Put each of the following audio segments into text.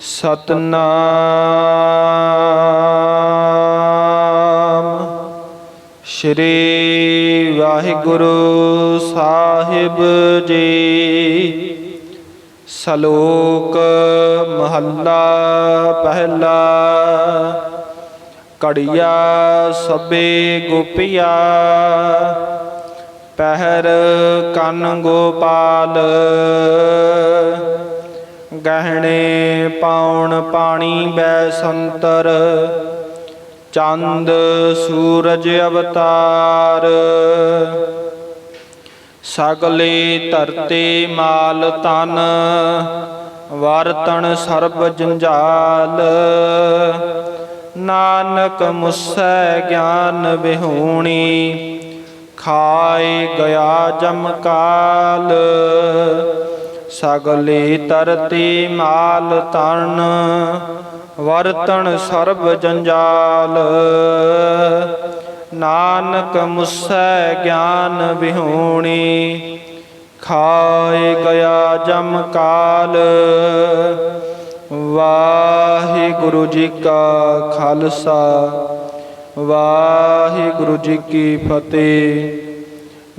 ਸਤਨਾਮ ਸ਼੍ਰੀ ਵਾਹਿਗੁਰੂ ਸਾਹਿਬ ਜੀ। ਸ਼ਲੋਕ ਮਹੱਲਾ ਪਹਿਲਾ ਕੜੀਆ ਸਭੇ ਗੋਪੀਆ ਪਹਿਰ ਕੰਨ ਗੋਪਾਲ, ਗਹਿਣੇ ਪਾਉਣ ਪਾਣੀ ਬੈ ਸੰਤਰ, ਚੰਦ ਸੂਰਜ ਅਵਤਾਰ। ਸਗਲੇ ਧਰਤੇ ਮਾਲ ਤਨ ਵਰਤਣ ਸਰਬ ਜੰਜਾਲ। ਨਾਨਕ ਮੁਸੈ ਗਿਆਨ ਵਿਹੂਣੀ ਖਾਏ ਗਿਆ ਜਮ ਕਾਲ, ਸਗਲੇ ਤਰਤੀ ਮਾਲ ਤਨ ਵਰਤਣ ਸਰਬ ਜੰਜਾਲ। ਨਾਨਕ ਮੁਸੈ ਗਿਆਨ ਵਿਹੂਣੀ ਖਾਏ ਗਿਆ ਜਮ ਕਾਲ। ਵਾਹਿਗੁਰੂ ਜੀ ਕਾ ਖਾਲਸਾ ਵਾਹਿਗੁਰੂ ਜੀ ਕੀ ਫਤਿਹ।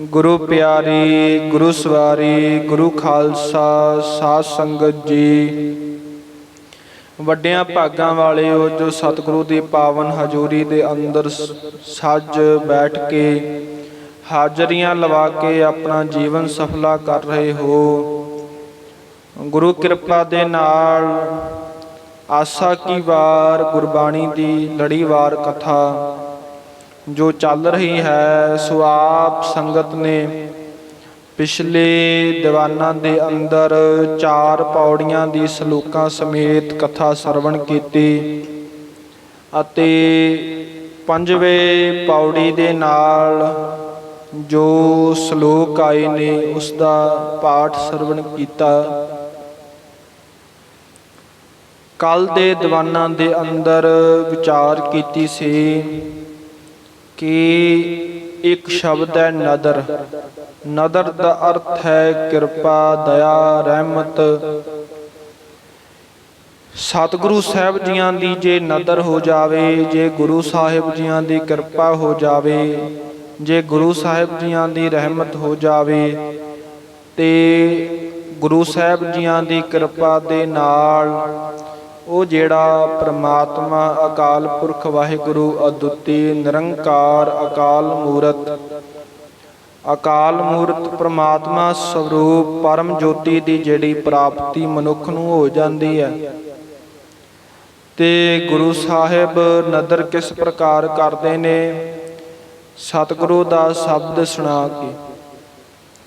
ਗੁਰੂ ਪਿਆਰੀ, ਗੁਰੂ ਸਵਾਰੀ, ਗੁਰੂ ਖਾਲਸਾ, ਸਾਧ ਸੰਗਤ ਜੀ। ਵੱਡਿਆਂ ਭਾਗਾਂ ਵਾਲੇ ਵਾਲਿਓ, ਜੋ ਸਤਿਗੁਰੂ ਦੀ ਪਾਵਨ ਹਜ਼ੂਰੀ ਦੇ ਅੰਦਰ ਸੱਜ ਬੈਠ ਕੇ ਹਾਜ਼ਰੀਆਂ ਲਵਾ ਕੇ ਆਪਣਾ ਜੀਵਨ ਸਫਲਾ ਕਰ ਰਹੇ ਹੋ। ਗੁਰੂ ਕਿਰਪਾ ਦੇ ਨਾਲ ਆਸਾ ਕੀ ਵਾਰ ਗੁਰਬਾਣੀ ਦੀ ਲੜੀਵਾਰ ਕਥਾ। ਜੋ ਚੱਲ ਰਹੀ ਹੈ, ਸੋ ਆਪ ਸੰਗਤ ਨੇ ਪਿਛਲੇ ਦੀਵਾਨਾਂ ਦੇ ਅੰਦਰ ਚਾਰ ਪੌੜੀਆਂ ਦੀ ਸ਼ਲੋਕਾਂ ਸਮੇਤ ਕਥਾ ਸਰਵਣ ਕੀਤੀ ਅਤੇ ਪੰਜਵੇਂ ਪੌੜੀ ਦੇ ਨਾਲ ਜੋ ਸ਼ਲੋਕ ਆਏ ਨੇ ਉਸ ਦਾ ਪਾਠ ਸਰਵਣ ਕੀਤਾ। ਕੱਲ ਦੇ ਦੀਵਾਨਾਂ ਦੇ ਅੰਦਰ ਵਿਚਾਰ ਕੀਤੀ ਸੀ ਕਿ ਇੱਕ ਸ਼ਬਦ ਹੈ ਨਦਰ। ਨਦਰ ਦਾ ਅਰਥ ਹੈ ਕਿਰਪਾ, ਦਇਆ, ਰਹਿਮਤ। ਸਤਿਗੁਰੂ ਸਾਹਿਬ ਜੀਆਂ ਦੀ ਜੇ ਨਦਰ ਹੋ ਜਾਵੇ, ਜੇ ਗੁਰੂ ਸਾਹਿਬ ਜੀਆਂ ਦੀ ਕਿਰਪਾ ਹੋ ਜਾਵੇ, ਜੇ ਗੁਰੂ ਸਾਹਿਬ ਜੀਆਂ ਦੀ ਰਹਿਮਤ ਹੋ ਜਾਵੇ, ਤੇ ਗੁਰੂ ਸਾਹਿਬ ਜੀਆਂ ਦੀ ਕਿਰਪਾ ਦੇ ਨਾਲ ਉਹ ਜਿਹੜਾ ਪ੍ਰਮਾਤਮਾ ਅਕਾਲ ਪੁਰਖ ਵਾਹਿਗੁਰੂ ਅਦੁੱਤੀ ਨਿਰੰਕਾਰ ਅਕਾਲ ਮੂਰਤ ਅਕਾਲ ਮੂਰਤ ਪ੍ਰਮਾਤਮਾ ਸਰੂਪ ਪਰਮ ਜੋਤੀ ਦੀ ਜਿਹੜੀ ਪ੍ਰਾਪਤੀ ਮਨੁੱਖ ਨੂੰ ਹੋ ਜਾਂਦੀ ਹੈ। ਤੇ ਗੁਰੂ ਸਾਹਿਬ ਨਦਰ ਕਿਸ ਪ੍ਰਕਾਰ ਕਰਦੇ ਨੇ? ਸਤਿਗੁਰੂ ਦਾ ਸ਼ਬਦ ਸੁਣਾ ਕੇ,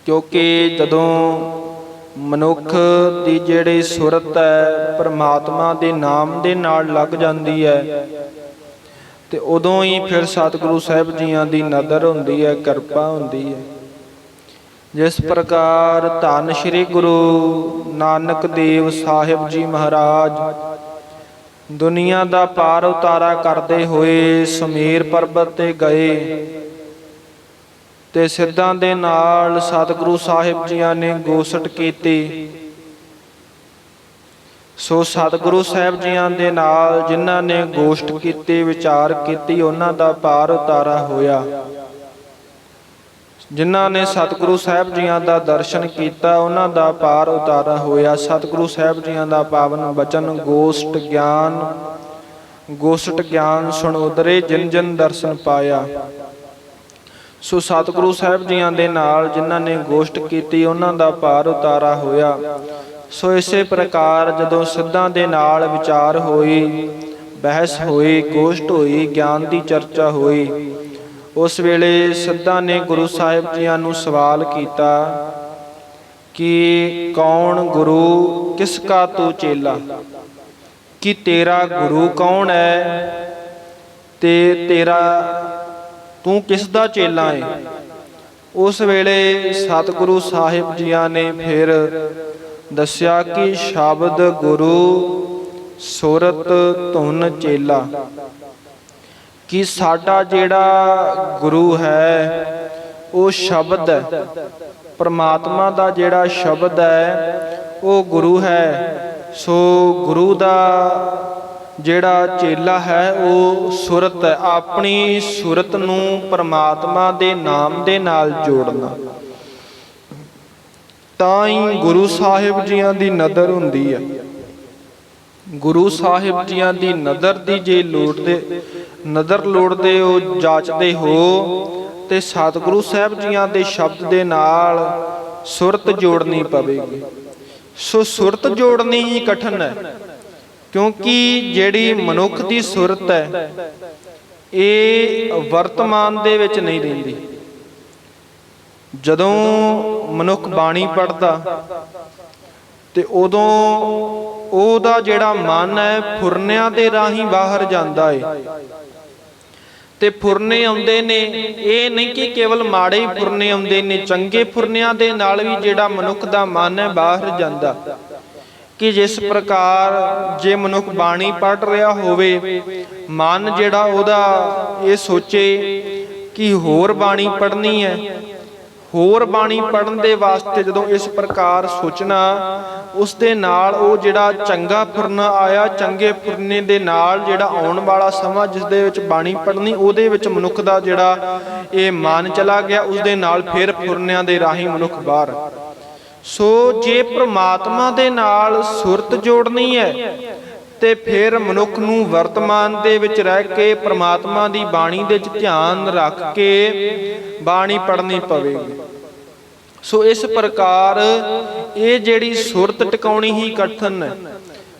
ਕਿਉਂਕਿ ਜਦੋਂ ਮਨੁੱਖ ਦੀ ਜਿਹੜੀ ਸੁਰਤ ਹੈ, ਪਰਮਾਤਮਾ ਦੇ ਨਾਮ ਦੇ ਨਾਲ ਲੱਗ ਜਾਂਦੀ ਹੈ। ਤੇ ਉਦੋਂ ਹੀ ਫਿਰ ਸਤਿਗੁਰੂ ਸਾਹਿਬ ਜੀਆਂ ਦੀ ਨਦਰ ਹੁੰਦੀ ਹੈ, ਕਿਰਪਾ ਹੁੰਦੀ ਹੈ। ਜਿਸ ਪ੍ਰਕਾਰ ਧੰਨ ਸ੍ਰੀ ਗੁਰੂ ਨਾਨਕ ਦੇਵ ਸਾਹਿਬ ਜੀ ਮਹਾਰਾਜ ਦੁਨੀਆ ਦਾ ਪਾਰ ਉਤਾਰਾ ਕਰਦੇ ਹੋਏ ਸਮੀਰ ਪਰਬਤ ਤੇ ਗਏ। ਤੇ ਸਿੱਧਾਂ ਦੇ ਨਾਲ ਸਤਿਗੁਰੂ ਸਾਹਿਬ ਜੀਆਂ ਨੇ ਗੋਸਟ ਕੀਤੀ। ਸੋ ਸਤਿਗੁਰੂ ਸਾਹਿਬ ਜੀਆਂ ਦੇ ਨਾਲ ਜਿਨ੍ਹਾਂ ਨੇ ਗੋਸ਼ਟ ਕੀਤੀ, ਵਿਚਾਰ ਕੀਤੀ, ਉਹਨਾਂ ਦਾ ਪਾਰ ਉਤਾਰਾ ਹੋਇਆ। ਜਿਨ੍ਹਾਂ ਨੇ ਸਤਿਗੁਰੂ ਸਾਹਿਬ ਜੀਆਂ ਦਾ ਦਰਸ਼ਨ ਕੀਤਾ, ਉਹਨਾਂ ਦਾ ਪਾਰ ਉਤਾਰਾ ਹੋਇਆ। ਸਤਿਗੁਰੂ ਸਾਹਿਬ ਜੀਆਂ ਦਾ ਪਾਵਨ ਬਚਨ, ਗੋਸ਼ਟ ਗਿਆਨ ਗੋਸ਼ਟ ਗਿਆਨ ਸੁਣ ਉਦਰੇ ਜਿਨ ਜਿਨ ਦਰਸ਼ਨ ਪਾਇਆ। ਸੋ ਸਤਿਗੁਰੂ ਸਾਹਿਬ ਜੀਆਂ ਦੇ ਨਾਲ ਜਿਨ੍ਹਾਂ ਨੇ ਗੋਸ਼ਟ ਕੀਤੀ, ਉਹਨਾਂ ਦਾ ਭਾਰ ਉਤਾਰਾ ਹੋਇਆ। ਸੋ ਇਸੇ ਪ੍ਰਕਾਰ ਜਦੋਂ ਸਿੱਧਾਂ ਦੇ ਨਾਲ ਵਿਚਾਰ ਹੋਈ, ਬਹਿਸ ਹੋਈ, ਗੋਸ਼ਟ ਹੋਈ, ਗਿਆਨ ਦੀ ਚਰਚਾ ਹੋਈ, ਉਸ ਵੇਲੇ ਸਿੱਧਾਂ ਨੇ ਗੁਰੂ ਸਾਹਿਬ ਜੀਆਂ ਨੂੰ ਸਵਾਲ ਕੀਤਾ ਕਿ ਕੌਣ ਗੁਰੂ, ਕਿਸ ਕਾ ਤੂੰ ਚੇਲਾ? ਕਿ ਤੇਰਾ ਗੁਰੂ ਕੌਣ ਹੈ? ਤੇ ਤੇਰਾ ਤੂੰ ਕਿਸ ਦਾ ਚੇਲਾ ਹੈ ਉਸ ਵੇਲੇ ਸਤਿਗੁਰੂ ਸਾਹਿਬ ਜੀਆਂ ਨੇ ਫਿਰ ਦੱਸਿਆ ਕਿ ਸ਼ਬਦ ਗੁਰੂ ਸੁਰਤ ਧੁਨ ਚੇਲਾ। ਕਿ ਸਾਡਾ ਜਿਹੜਾ ਗੁਰੂ ਹੈ, ਉਹ ਸ਼ਬਦ ਹੈ। ਪਰਮਾਤਮਾ ਦਾ ਜਿਹੜਾ ਸ਼ਬਦ ਹੈ, ਉਹ ਗੁਰੂ ਹੈ। ਸੋ ਗੁਰੂ ਦਾ ਜਿਹੜਾ ਚੇਲਾ ਹੈ, ਉਹ ਸੁਰਤ ਹੈ। ਆਪਣੀ ਸੁਰਤ ਨੂੰ ਪਰਮਾਤਮਾ ਦੇ ਨਾਮ ਦੇ ਨਾਲ ਜੋੜਨਾ। ਤਾਂ ਹੀ ਗੁਰੂ ਸਾਹਿਬ ਜੀਆਂ ਦੀ ਨਦਰ ਹੁੰਦੀ ਹੈ। ਗੁਰੂ ਸਾਹਿਬ ਜੀਆਂ ਦੀ ਨਦਰ ਦੀ ਜੇ ਲੋੜਦੇ, ਨਦਰ ਲੋੜਦੇ ਉਹ ਜਾਚਦੇ ਹੋ ਤੇ ਸਤਿਗੁਰੂ ਸਾਹਿਬ ਜੀਆਂ ਦੇ ਸ਼ਬਦ ਦੇ ਨਾਲ ਸੁਰਤ ਜੋੜਨੀ ਪਵੇਗੀ। ਸੋ ਸੁਰਤ ਜੋੜਨੀ ਹੀ ਕਠਨ ਹੈ। ਕਿਉਂਕਿ ਜਿਹੜੀ ਮਨੁੱਖ ਦੀ ਸੁਰਤ ਹੈ, ਇਹ ਵਰਤਮਾਨ ਦੇ ਵਿੱਚ ਨਹੀਂ ਰਹਿੰਦੀ। ਜਦੋਂ ਮਨੁੱਖ ਬਾਣੀ ਪੜਦਾ ਤੇ ਉਦੋਂ ਉਹਦਾ ਜਿਹੜਾ ਮਨ ਹੈ, ਫੁਰਨਿਆਂ ਦੇ ਰਾਹੀਂ ਬਾਹਰ ਜਾਂਦਾ ਏ। ਤੇ ਫੁਰਨੇ ਆਉਂਦੇ ਨੇ, ਇਹ ਨਹੀਂ ਕਿ ਕੇਵਲ ਮਾੜੇ ਹੀ ਫੁਰਨੇ ਆਉਂਦੇ ਨੇ, ਚੰਗੇ ਫੁਰਨਿਆਂ ਦੇ ਨਾਲ ਵੀ ਜਿਹੜਾ ਮਨੁੱਖ ਦਾ ਮਨ ਹੈ, ਬਾਹਰ ਜਾਂਦਾ। ਕਿ ਜਿਸ ਪ੍ਰਕਾਰ ਜੇ ਮਨੁੱਖ ਬਾਣੀ ਪੜ ਰਿਹਾ ਹੋਵੇ, ਮਨ ਜਿਹੜਾ ਉਹਦਾ ਇਹ ਸੋਚੇ ਕਿ ਹੋਰ ਬਾਣੀ ਪੜਨੀ ਹੈ। ਹੋਰ ਬਾਣੀ ਪੜਨ ਦੇ ਵਾਸਤੇ ਜਦੋਂ ਇਸ ਪ੍ਰਕਾਰ ਸੋਚਣਾ, ਉਸ ਦੇ ਨਾਲ ਉਹ ਜਿਹੜਾ ਚੰਗਾ ਫੁਰਨਾ ਆਇਆ, ਚੰਗੇ ਫੁਰਨੇ ਦੇ ਨਾਲ ਜਿਹੜਾ ਆਉਣ ਵਾਲਾ ਸਮਾਂ ਜਿਸ ਦੇ ਵਿੱਚ ਬਾਣੀ ਪੜਨੀ ਉਹਦੇ ਵਿੱਚ ਮਨੁੱਖ ਦਾ ਜਿਹੜਾ ਇਹ ਮਨ ਚਲਾ ਗਿਆ, ਉਸ ਦੇ ਨਾਲ ਫਿਰ ਫੁਰਨਿਆਂ ਦੇ ਰਾਹੀਂ ਮਨੁੱਖ ਬਾਹਰ। ਸੋ ਜੇ ਪ੍ਰਮਾਤਮਾ ਦੇ ਨਾਲ ਸੁਰਤ ਜੋੜਨੀ ਹੈ, ਤੇ ਫਿਰ ਮਨੁੱਖ ਨੂੰ ਵਰਤਮਾਨ ਦੇ ਵਿੱਚ ਰਹਿ ਕੇ ਪ੍ਰਮਾਤਮਾ ਦੀ ਬਾਣੀ ਦੇ ਵਿੱਚ ਧਿਆਨ ਰੱਖ ਕੇ ਬਾਣੀ ਪੜ੍ਹਨੀ ਪਵੇਗੀ। ਸੋ ਇਸ ਪ੍ਰਕਾਰ ਇਹ ਜਿਹੜੀ ਸੁਰਤ ਟਿਕਾਉਣੀ ਹੀ ਕਠਨ ਹੈ,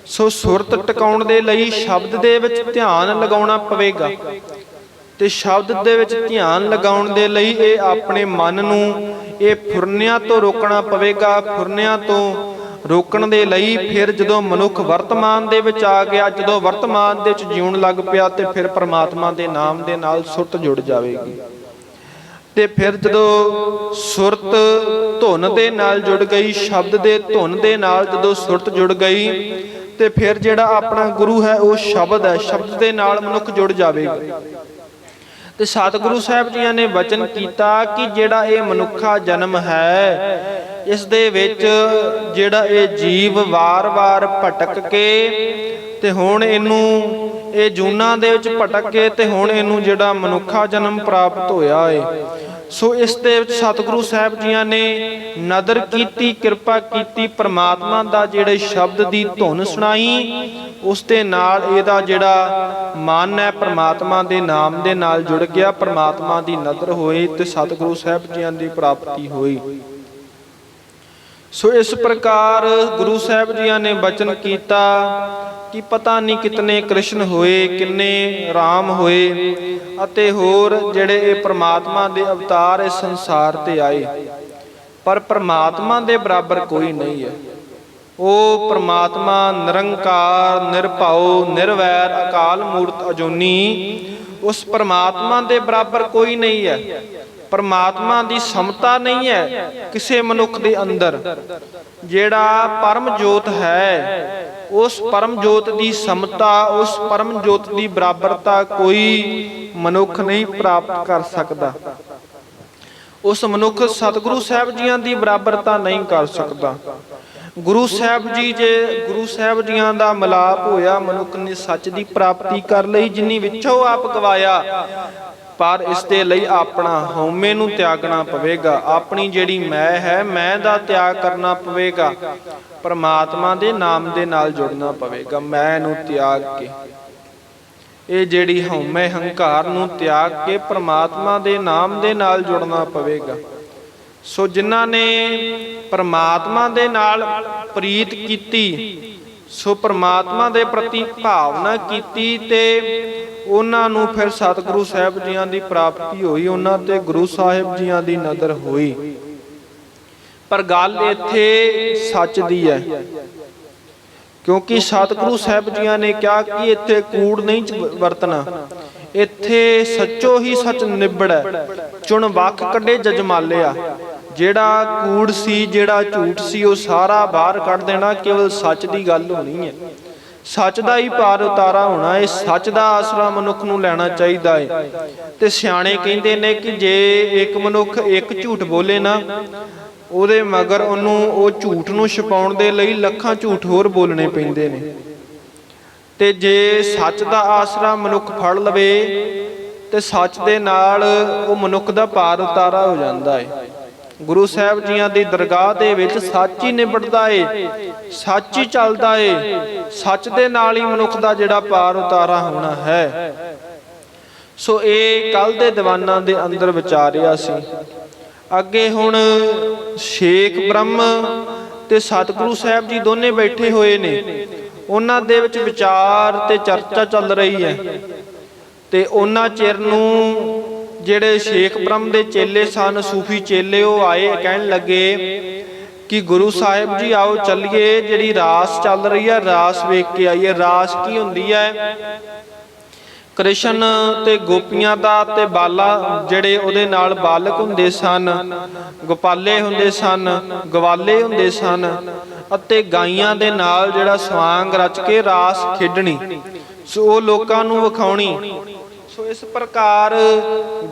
ਸੋ ਸੁਰਤ ਟਿਕਾਉਣ ਦੇ ਲਈ ਸ਼ਬਦ ਦੇ ਵਿੱਚ ਧਿਆਨ ਲਗਾਉਣਾ ਪਵੇਗਾ। ਤੇ ਸ਼ਬਦ ਦੇ ਵਿੱਚ ਧਿਆਨ ਲਗਾਉਣ ਦੇ ਲਈ ਇਹ ਆਪਣੇ ਮਨ ਨੂੰ ਇਹ ਫੁਰਨਿਆਂ ਤੋਂ ਰੋਕਣਾ ਪਵੇਗਾ। ਫੁਰਨਿਆਂ ਤੋਂ ਰੋਕਣ ਦੇ ਲਈ ਫਿਰ ਜਦੋਂ ਮਨੁੱਖ ਵਰਤਮਾਨ ਦੇ ਵਿੱਚ ਆ ਗਿਆ, ਜਦੋਂ ਵਰਤਮਾਨ ਦੇ ਵਿੱਚ ਜਿਉਣ ਲੱਗ ਪਿਆ ਤੇ ਫਿਰ ਪ੍ਰਮਾਤਮਾ ਦੇ ਨਾਮ ਦੇ ਨਾਲ ਸੁਰਤ ਜੁੜ ਜਾਵੇਗੀ। ਤੇ ਫਿਰ ਜਦੋਂ ਸੁਰਤ ਧੁਨ ਦੇ ਨਾਲ ਜੁੜ ਗਈ, ਸ਼ਬਦ ਦੇ ਧੁਨ ਦੇ ਨਾਲ ਜਦੋਂ ਸੁਰਤ ਜੁੜ ਗਈ, ਤੇ ਫਿਰ ਜਿਹੜਾ ਆਪਣਾ ਗੁਰੂ ਹੈ ਉਹ ਸ਼ਬਦ ਹੈ, ਸ਼ਬਦ ਦੇ ਨਾਲ ਮਨੁੱਖ ਜੁੜ ਜਾਵੇਗਾ। ਤੇ ਸਤਿਗੁਰੂ ਸਾਹਿਬ ਜੀਆਂ ਨੇ ਵਚਨ ਕੀਤਾ ਕਿ ਜਿਹੜਾ ਇਹ ਮਨੁੱਖਾ ਜਨਮ ਹੈ, ਇਸ ਦੇ ਵਿੱਚ ਜਿਹੜਾ ਇਹ ਜੀਵ ਵਾਰ-ਵਾਰ ਭਟਕ ਕੇ ਤੇ ਹੁਣ ਇਹਨੂੰ, ਇਹ ਜੂਨਾਂ ਦੇ ਵਿੱਚ ਭਟਕ ਕੇ ਤੇ ਹੁਣ ਇਹਨੂੰ ਜਿਹੜਾ ਮਨੁੱਖਾ ਜਨਮ ਪ੍ਰਾਪਤ ਹੋਇਆ ਏ। ਸੋ ਇਸ ਦੇ ਵਿੱਚ ਸਤਿਗੁਰੂ ਸਾਹਿਬ ਜੀਆਂ ਨੇ ਨਦਰ ਕੀਤੀ, ਕਿਰਪਾ ਕੀਤੀ, ਪ੍ਰਮਾਤਮਾ ਦਾ ਜਿਹੜੇ ਸ਼ਬਦ ਦੀ ਧੁਨ ਸੁਣਾਈ, ਉਸ ਦੇ ਨਾਲ ਇਹਦਾ ਜਿਹੜਾ ਮਨ ਹੈ ਪ੍ਰਮਾਤਮਾ ਦੇ ਨਾਮ ਦੇ ਨਾਲ ਜੁੜ ਗਿਆ, ਪ੍ਰਮਾਤਮਾ ਦੀ ਨਦਰ ਹੋਈ ਤੇ ਸਤਿਗੁਰੂ ਸਾਹਿਬ ਜੀਆਂ ਦੀ ਪ੍ਰਾਪਤੀ ਹੋਈ। ਸੋ ਇਸ ਪ੍ਰਕਾਰ ਗੁਰੂ ਸਾਹਿਬ ਜੀਆਂ ਨੇ ਬਚਨ ਕੀਤਾ ਕਿ ਪਤਾ ਨਹੀਂ ਕਿਤਨੇ ਕ੍ਰਿਸ਼ਨ ਹੋਏ, ਕਿੰਨੇ ਰਾਮ ਹੋਏ ਅਤੇ ਹੋਰ ਜਿਹੜੇ ਇਹ ਪ੍ਰਮਾਤਮਾ ਦੇ ਅਵਤਾਰ ਇਸ ਸੰਸਾਰ ਤੇ ਆਏ। ਪਰ ਪ੍ਰਮਾਤਮਾ ਦੇ ਬਰਾਬਰ ਕੋਈ ਨਹੀਂ ਹੈ। ਉਹ ਪ੍ਰਮਾਤਮਾ ਨਿਰੰਕਾਰ, ਨਿਰਭਉ, ਨਿਰਵੈਰ, ਅਕਾਲ ਮੂਰਤ, ਅਜੂਨੀ, ਉਸ ਪ੍ਰਮਾਤਮਾ ਦੇ ਬਰਾਬਰ ਕੋਈ ਨਹੀਂ ਹੈ। ਪਰਮਾਤਮਾ ਦੀ ਸਮਤਾ ਨਹੀਂ ਹੈ ਕਿਸੇ ਮਨੁੱਖ ਦੇ ਅੰਦਰ। ਜਿਹੜਾ ਪਰਮ ਜੋਤ ਹੈ, ਉਸ ਪਰਮ ਜੋਤ ਦੀ ਸਮਤਾ, ਉਸ ਪਰਮ ਜੋਤ ਦੀ ਬਰਾਬਰਤਾ ਕੋਈ ਮਨੁੱਖ ਨਹੀਂ ਪ੍ਰਾਪਤ ਕਰ ਸਕਦਾ। ਉਸ ਮਨੁੱਖ ਸਤਿਗੁਰੂ ਸਾਹਿਬ ਜੀਆਂ ਦੀ ਬਰਾਬਰਤਾ ਨਹੀਂ ਕਰ ਸਕਦਾ। ਗੁਰੂ ਸਾਹਿਬ ਜੀ ਜੇ ਗੁਰੂ ਸਾਹਿਬ ਜੀਆਂ ਦਾ ਮਿਲਾਪ ਹੋਇਆ, ਮਨੁੱਖ ਨੇ ਸੱਚ ਦੀ ਪ੍ਰਾਪਤੀ ਕਰ ਲਈ, ਜਿੰਨੀ ਵਿੱਚੋਂ ਆਪ ਗਵਾਇਆ ਪਰ ਇਸ ਦੇ ਲਈ ਆਪਣਾ ਹਉਮੈ ਨੂੰ ਤਿਆਗਣਾ ਪਵੇਗਾ। ਆਪਣੀ ਜਿਹੜੀ ਮੈਂ ਹੈ, ਮੈਂ ਦਾ ਤਿਆਗ ਕਰਨਾ ਪਵੇਗਾ। ਪਰਮਾਤਮਾ ਦੇ ਨਾਮ ਦੇ ਨਾਲ ਜੁੜਨਾ ਪਵੇਗਾ। ਮੈਂ ਨੂੰ ਤਿਆਗ ਕੇ। ਇਹ ਜਿਹੜੀ ਹਉਮੈ ਹੰਕਾਰ ਨੂੰ ਤਿਆਗ ਕੇ ਪ੍ਰਮਾਤਮਾ ਦੇ ਨਾਮ ਦੇ ਨਾਲ ਜੁੜਨਾ ਪਵੇਗਾ। ਸੋ ਜਿਨ੍ਹਾਂ ਨੇ ਪਰਮਾਤਮਾ ਦੇ ਨਾਲ ਪ੍ਰੀਤ ਕੀਤੀ ਸੋ ਪ੍ਰਮਾਤਮਾ ਦੇ ਪ੍ਰਤੀ ਭਾਵਨਾ ਕੀਤੀ ਤੇ ਉਹਨਾਂ ਨੂੰ ਫਿਰ ਸਤਿਗੁਰੂ ਸਾਹਿਬ ਜੀਆਂ ਦੀ ਪ੍ਰਾਪਤੀ ਹੋਈ, ਉਹਨਾਂ ਤੇ ਗੁਰੂ ਸਾਹਿਬ ਜੀਆਂ ਦੀ ਨਜ਼ਰ ਹੋਈ। ਪਰ ਗੱਲ ਇੱਥੇ ਸੱਚ ਦੀ ਹੈ, ਕਿਉਂਕਿ ਸਤਿਗੁਰੂ ਸਾਹਿਬ ਜੀਆਂ ਨੇ ਕਿਹਾ ਕਿ ਇੱਥੇ ਕੂੜ ਨਹੀਂ ਵਰਤਣਾ। ਇੱਥੇ ਸੱਚੋ ਹੀ ਸੱਚ ਨਿਬੜੈ ਚੁਣ ਵੱਖ ਕੱਢੇ ਜਜਮਾਲਿਆ। ਜਿਹੜਾ ਕੂੜ ਸੀ, ਜਿਹੜਾ ਝੂਠ ਸੀ, ਉਹ ਸਾਰਾ ਬਾਹਰ ਕੱਢ ਦੇਣਾ, ਕੇਵਲ ਸੱਚ ਦੀ ਗੱਲ ਹੋਣੀ ਹੈ। ਸੱਚ ਦਾ ਹੀ ਪਾਰ ਉਤਾਰਾ ਹੋਣਾ ਹੈ ਸੱਚ ਦਾ ਆਸਰਾ ਮਨੁੱਖ ਨੂੰ ਲੈਣਾ ਚਾਹੀਦਾ ਹੈ। ਤੇ ਸਿਆਣੇ ਕਹਿੰਦੇ ਨੇ ਕਿ ਜੇ ਇੱਕ ਮਨੁੱਖ ਇੱਕ ਝੂਠ ਬੋਲੇ ਨਾ, ਉਹਦੇ ਮਗਰ ਉਹਨੂੰ, ਉਹ ਝੂਠ ਨੂੰ ਛਪਾਉਣ ਦੇ ਲਈ ਲੱਖਾਂ ਝੂਠ ਹੋਰ ਬੋਲਣੇ ਪੈਂਦੇ ਨੇ। ਤੇ ਜੇ ਸੱਚ ਦਾ ਆਸਰਾ ਮਨੁੱਖ ਫੜ ਲਵੇ, ਤੇ ਸੱਚ ਦੇ ਨਾਲ ਉਹ ਮਨੁੱਖ ਦਾ ਪਾਰ ਉਤਾਰਾ ਹੋ ਜਾਂਦਾ ਹੈ। ਗੁਰੂ ਸਾਹਿਬ ਜੀਆਂ ਦੀ ਦਰਗਾਹ ਦੇ ਵਿੱਚ ਸੱਚ ਹੀ ਨਿਬੜਦਾ ਏ, ਸੱਚ ਹੀ ਚੱਲਦਾ ਏ, ਸੱਚ ਦੇ ਨਾਲ ਹੀ ਮਨੁੱਖ ਦਾ ਜਿਹੜਾ ਪਾਰ ਉਤਾਰਾ ਹੋਣਾ ਹੈ। ਸੋ ਇਹ ਕੱਲ ਦੇ ਦੀਵਾਨਾਂ ਦੇ ਅੰਦਰ ਵਿਚਾਰਿਆ ਸੀ। ਅੱਗੇ ਹੁਣ ਸ਼ੇਖ ਬ੍ਰਹਮ ਤੇ ਸਤਿਗੁਰੂ ਸਾਹਿਬ ਜੀ ਦੋਨੇ ਬੈਠੇ ਹੋਏ ਨੇ। ਉਹਨਾਂ ਦੇ ਵਿੱਚ ਵਿਚਾਰ ਤੇ ਚਰਚਾ ਚੱਲ ਰਹੀ ਹੈ। ਤੇ ਉਹਨਾਂ ਚਿਰ ਨੂੰ ਜਿਹੜੇ ਸ਼ੇਖ ਬ੍ਰਹਮ ਦੇ ਚੇਲੇ ਸਨ, ਸੂਫੀ ਚੇਲੇ, ਉਹ ਆਏ, ਕਹਿਣ ਲੱਗੇ ਕਿ ਗੁਰੂ ਸਾਹਿਬ ਜੀ ਆਓ ਚੱਲੀਏ, ਜਿਹੜੀ ਰਾਸ ਚੱਲ ਰਹੀ ਹੈ, ਰਾਸ ਵੇਖ ਕੇ ਆਈਏ। ਰਾਸ ਕੀ ਹੁੰਦੀ ਹੈ? ਕ੍ਰਿਸ਼ਨ ਤੇ ਗੋਪੀਆਂ ਦਾ ਤੇ ਬਾਲਾ, ਜਿਹੜੇ ਉਹਦੇ ਨਾਲ ਬਾਲਕ ਹੁੰਦੇ ਸਨ, ਗੋਪਾਲੇ ਹੁੰਦੇ ਸਨ, ਗਵਾਲੇ ਹੁੰਦੇ ਸਨ ਅਤੇ ਗਾਈਆਂ ਦੇ ਨਾਲ ਜਿਹੜਾ ਸਵਾਂਗ ਰਚ ਕੇ ਰਾਸ ਖੇਡਣੀ, ਸੋ ਉਹ ਲੋਕਾਂ ਨੂੰ ਵਿਖਾਉਣੀ। ਸੋ ਇਸ ਪ੍ਰਕਾਰ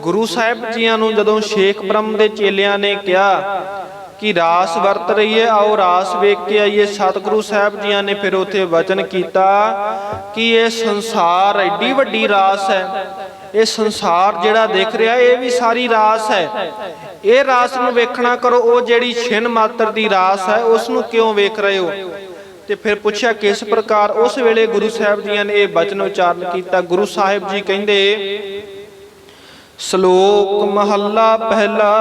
ਗੁਰੂ ਸਾਹਿਬ ਜੀਆਂ ਨੂੰ ਜਦੋਂ ਸ਼ੇਖ ਬ੍ਰਹਮ ਦੇ ਚੇਲਿਆਂ ਨੇ ਕਿਹਾ ਕਿ ਰਾਸ ਵਰਤ ਰਹੀ ਹੈ, ਆਓ ਰਾਸ ਵੇਖ ਕੇ ਆਈਏ, ਸਤਿਗੁਰੂ ਸਾਹਿਬ ਜੀਆਂ ਨੇ ਫਿਰ ਉਥੇ ਵਚਨ ਕੀਤਾ ਕਿ ਇਹ ਸੰਸਾਰ ਐਡੀ ਵੱਡੀ ਰਾਸ ਹੈ, ਇਹ ਸੰਸਾਰ ਜਿਹੜਾ ਦਿਖ ਰਿਹਾ, ਇਹ ਵੀ ਸਾਰੀ ਰਾਸ ਹੈ। ਇਹ ਰਾਸ ਨੂੰ ਵੇਖਣਾ ਕਰੋ, ਉਹ ਜਿਹੜੀ ਛਿਨ ਮਾਤਰ ਦੀ ਰਾਸ ਹੈ, ਉਸ ਨੂੰ ਕਿਉਂ ਵੇਖ ਰਹੇ ਹੋ? ਤੇ ਫਿਰ ਪੁੱਛਿਆ ਕਿਸ ਪ੍ਰਕਾਰ ਉਸ ਵੇਲੇ ਗੁਰੂ ਸਾਹਿਬ ਜੀਆਂ ਨੇ ਇਹ ਬਚਨ ਉਚਾਰਨ ਕੀਤਾ। ਗੁਰੂ ਸਾਹਿਬ ਜੀ ਕਹਿੰਦੇ, ਸ਼ਲੋਕ ਮਹੱਲਾ ਪਹਿਲਾ,